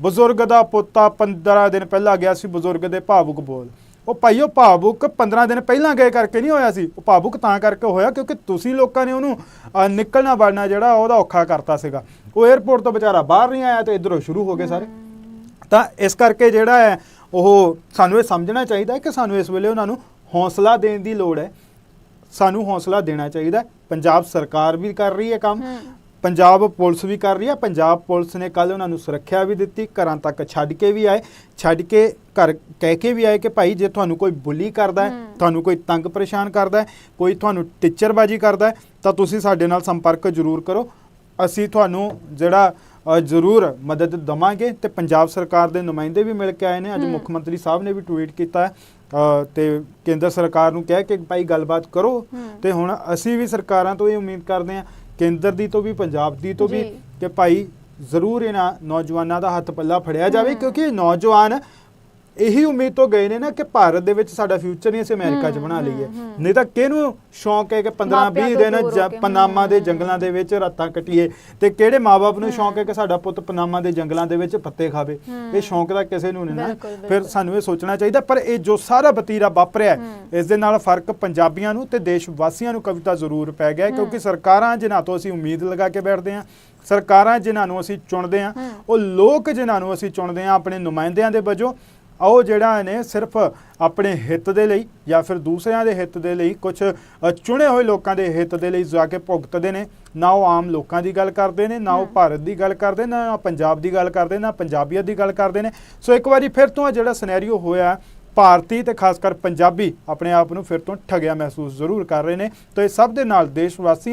[SPEAKER 2] ਬਜ਼ੁਰਗ ਦਾ ਪੁੱਤਾ 15 ਦਿਨ ਪਹਿਲਾਂ ਗਿਆ ਸੀ ਬਜ਼ੁਰਗ ਦੇ ਭਾਵੁਕ ਬੋਲ। ਉਹ ਭਾਈ, ਉਹ ਭਾਵੁਕ 15 ਦਿਨ ਪਹਿਲਾਂ ਗਏ ਕਰਕੇ ਨਹੀਂ ਹੋਇਆ ਸੀ। ਉਹ ਭਾਵੁਕ ਤਾਂ ਕਰਕੇ ਹੋਇਆ ਕਿਉਂਕਿ ਤੁਸੀਂ ਲੋਕਾਂ ਨੇ ਉਹਨੂੰ ਨਿਕਲਣਾ ਵੜਨਾ ਜਿਹੜਾ ਉਹਦਾ ਔਖਾ ਕਰਤਾ ਸੀਗਾ। ਉਹ 에어ਪੋਰਟ ਤੋਂ ਵਿਚਾਰਾ ਬਾਹਰ ਨਹੀਂ ਆਇਆ ਤੇ ਇਧਰੋਂ ਸ਼ੁਰੂ ਹੋ ਗਏ ਸਾਰੇ। ਤਾਂ ਇਸ ਕਰਕੇ ਜਿਹੜਾ ਹੈ, ਉਹ ਸਾਨੂੰ ਇਹ ਸਮਝਣਾ ਚਾਹੀਦਾ ਕਿ ਸਾਨੂੰ ਇਸ ਵੇਲੇ ਉਹਨਾਂ ਨੂੰ ਹੌਸਲਾ ਦੇਣ ਦੀ ਲੋੜ ਹੈ। ਸਾਨੂੰ ਹੌਸਲਾ ਦੇਣਾ ਚਾਹੀਦਾ। ਪੰਜਾਬ ਸਰਕਾਰ ਵੀ ਕਰ ਰਹੀ ਹੈ ਕੰਮ। ਪੰਜਾਬ ਪੁਲਿਸ ਵੀ ਕਰ ਰਹੀ ਹੈ ਪੰਜਾਬ ਪੁਲਿਸ ਨੇ ਕੱਲ ਉਹਨਾਂ ਨੂੰ ਸੁਰੱਖਿਆ ਵੀ ਦਿੱਤੀ ਘਰਾਂ ਤੱਕ ਛੱਡ ਕੇ ਵੀ ਆਏ ਛੱਡ ਕੇ ਘਰ ਕਹਿ ਕੇ ਵੀ ਆਏ ਕਿ ਭਾਈ ਜੇ ਤੁਹਾਨੂੰ ਕੋਈ ਬੁਲੀ ਕਰਦਾ ਹੈ। ਤੁਹਾਨੂੰ ਕੋਈ ਤੰਗ ਪਰੇਸ਼ਾਨ ਕਰਦਾ ਹੈ ਕੋਈ ਤੁਹਾਨੂੰ ਟੀਚਰਬਾਜੀ ਕਰਦਾ ਹੈ ਤਾਂ ਤੁਸੀਂ ਸਾਡੇ ਨਾਲ ਸੰਪਰਕ ਜ਼ਰੂਰ ਕਰੋ ਅਸੀਂ ਤੁਹਾਨੂੰ ਜਿਹੜਾ ਜ਼ਰੂਰ ਮਦਦ ਦਵਾਂਗੇ ਤੇ ਪੰਜਾਬ ਸਰਕਾਰ ਦੇ ਨੁਮਾਇੰਦੇ ਵੀ ਮਿਲ ਕੇ ਆਏ ਨੇ ਅੱਜ। ਮੁੱਖ ਮੰਤਰੀ ਸਾਹਿਬ ਨੇ ਵੀ ਟਵੀਟ ਕੀਤਾ ਤੇ ਕੇਂਦਰ ਸਰਕਾਰ ਨੂੰ ਕਿਹਾ ਕਿ ਭਾਈ ਗੱਲਬਾਤ ਕਰੋ। ਤੇ ਹੁਣ ਅਸੀਂ ਵੀ ਸਰਕਾਰਾਂ ਤੋਂ ਇਹ ਉਮੀਦ ਕਰਦੇ ਹਾਂ ਕੇਂਦਰ ਦੀ ਤੋਂ ਵੀ ਪੰਜਾਬ ਦੀ ਤੋਂ ਵੀ। ਕਿ ਭਾਈ ਜ਼ਰੂਰ ਇਹਨਾਂ ਨੌਜਵਾਨਾਂ ਦਾ ਹੱਥ ਪੱਲਾ ਫੜਿਆ ਜਾਵੇ। ਕਿਉਂਕਿ ਇਹ ਨੌਜਵਾਨ ਇਹੀ ਉਮੀਦ ਤੋਂ ਗਏ ਨੇ ਨਾ ਕਿ ਭਾਰਤ ਦੇ ਵਿੱਚ ਸਾਡਾ ਫਿਊਚਰ ਨਹੀਂ ਅਸੀਂ ਅਮਰੀਕਾ 'ਚ ਬਣਾ ਲਈਏ। ਨਹੀਂ ਤਾਂ ਕਿਹਨੂੰ ਸ਼ੌਂਕ ਹੈ ਕਿ 15
[SPEAKER 1] ਮਾਪਿਆਂ
[SPEAKER 2] 20
[SPEAKER 1] ਤੋਂ
[SPEAKER 2] ਦਿਨ ਪਨਾਮਾ ਦੇ। ਜੰਗਲਾਂ ਦੇ ਵਿੱਚ ਰਾਤਾਂ ਕੱਟੀਏ ਤੇ ਕਿਹੜੇ ਮਾਪੇ ਨੂੰ ਸ਼ੌਂਕ ਹੈ ਕਿ ਸਾਡਾ ਪੁੱਤ ਪਨਾਮਾ ਦੇ ਜੰਗਲਾਂ ਦੇ ਵਿੱਚ ਪੱਤੇ ਖਾਵੇ। ਇਹ ਸ਼ੌਂਕ ਦਾ ਕਿਸੇ ਨੂੰ ਨਹੀਂ ਨਾ ਫਿਰ। ਸਾਨੂੰ ਇਹ ਸੋਚਣਾ ਚਾਹੀਦਾ ਪਰ ਇਹ ਜੋ ਸਾਰਾ ਵਤੀਰਾ ਵਾਪਰਿਆ। ਇਸ ਦੇ ਨਾਲ ਫ਼ਰਕ ਪੰਜਾਬੀਆਂ ਨੂੰ ਤੇ ਦੇਸ਼ ਵਾਸੀਆਂ ਨੂੰ ਕਵਿਤਾ ਜ਼ਰੂਰ ਪੈ ਗਿਆ ਕਿਉਂਕਿ ਸਰਕਾਰਾਂ ਜਿਨ੍ਹਾਂ ਤੋਂ ਅਸੀਂ ਉਮੀਦ ਲਗਾ ਕੇ ਬੈਠਦੇ ਹਾਂ ਸਰਕਾਰਾਂ ਜਿਨ੍ਹਾਂ ਨੂੰ ਅਸੀਂ ਚੁਣਦੇ ਹੂੰ। ਉਹ ਲੋਕ ਜਿਨ੍ਹਾਂ ਨੂੰ ਅਸੀਂ ਚੁਣਦੇ ਹਾਂ ਆਪਣੇ ਨੁਮਾਇੰਦਿਆਂ ਦੇ ਵਜੋਂ ਉਹ ਜਿਹੜਾ ਨੇ ਸਿਰਫ ਆਪਣੇ ਹਿੱਤ ਦੇ ਲਈ ਜਾਂ ਫਿਰ ਦੂਸਰਿਆਂ ਦੇ ਹਿੱਤ ਦੇ ਲਈ ਕੁਝ ਚੁਣੇ ਹੋਏ ਲੋਕਾਂ ਦੇ ਹਿੱਤ ਦੇ ਲਈ ਜਾ ਕੇ ਭੁਗਤਦੇ ਨੇ। ਨਾ ਉਹ ਆਮ ਲੋਕਾਂ ਦੀ ਗੱਲ ਕਰਦੇ ਨੇ ਨਾ ਉਹ ਭਾਰਤ ਦੀ ਗੱਲ ਕਰਦੇ ਨੇ ਨਾ ਪੰਜਾਬ ਦੀ ਗੱਲ ਕਰਦੇ ਨਾ ਪੰਜਾਬੀਅਤ ਦੀ ਗੱਲ ਕਰਦੇ ਨੇ। ਸੋ ਇੱਕ ਵਾਰੀ ਫਿਰ ਤੋਂ ਜਿਹੜਾ ਸਿਨੈਰੀਓ ਹੋਇਆ ਭਾਰਤੀ ਤੇ ਖਾਸ ਕਰ ਪੰਜਾਬੀ ਆਪਣੇ ਆਪ ਨੂੰ ਫਿਰ ਤੋਂ ਠਗਿਆ ਮਹਿਸੂਸ ਜ਼ਰੂਰ ਕਰ ਰਹੇ ਨੇ। ਤਾਂ ਇਹ ਸਭ ਦੇ ਨਾਲ ਦੇਸ਼ ਵਾਸੀਆਂ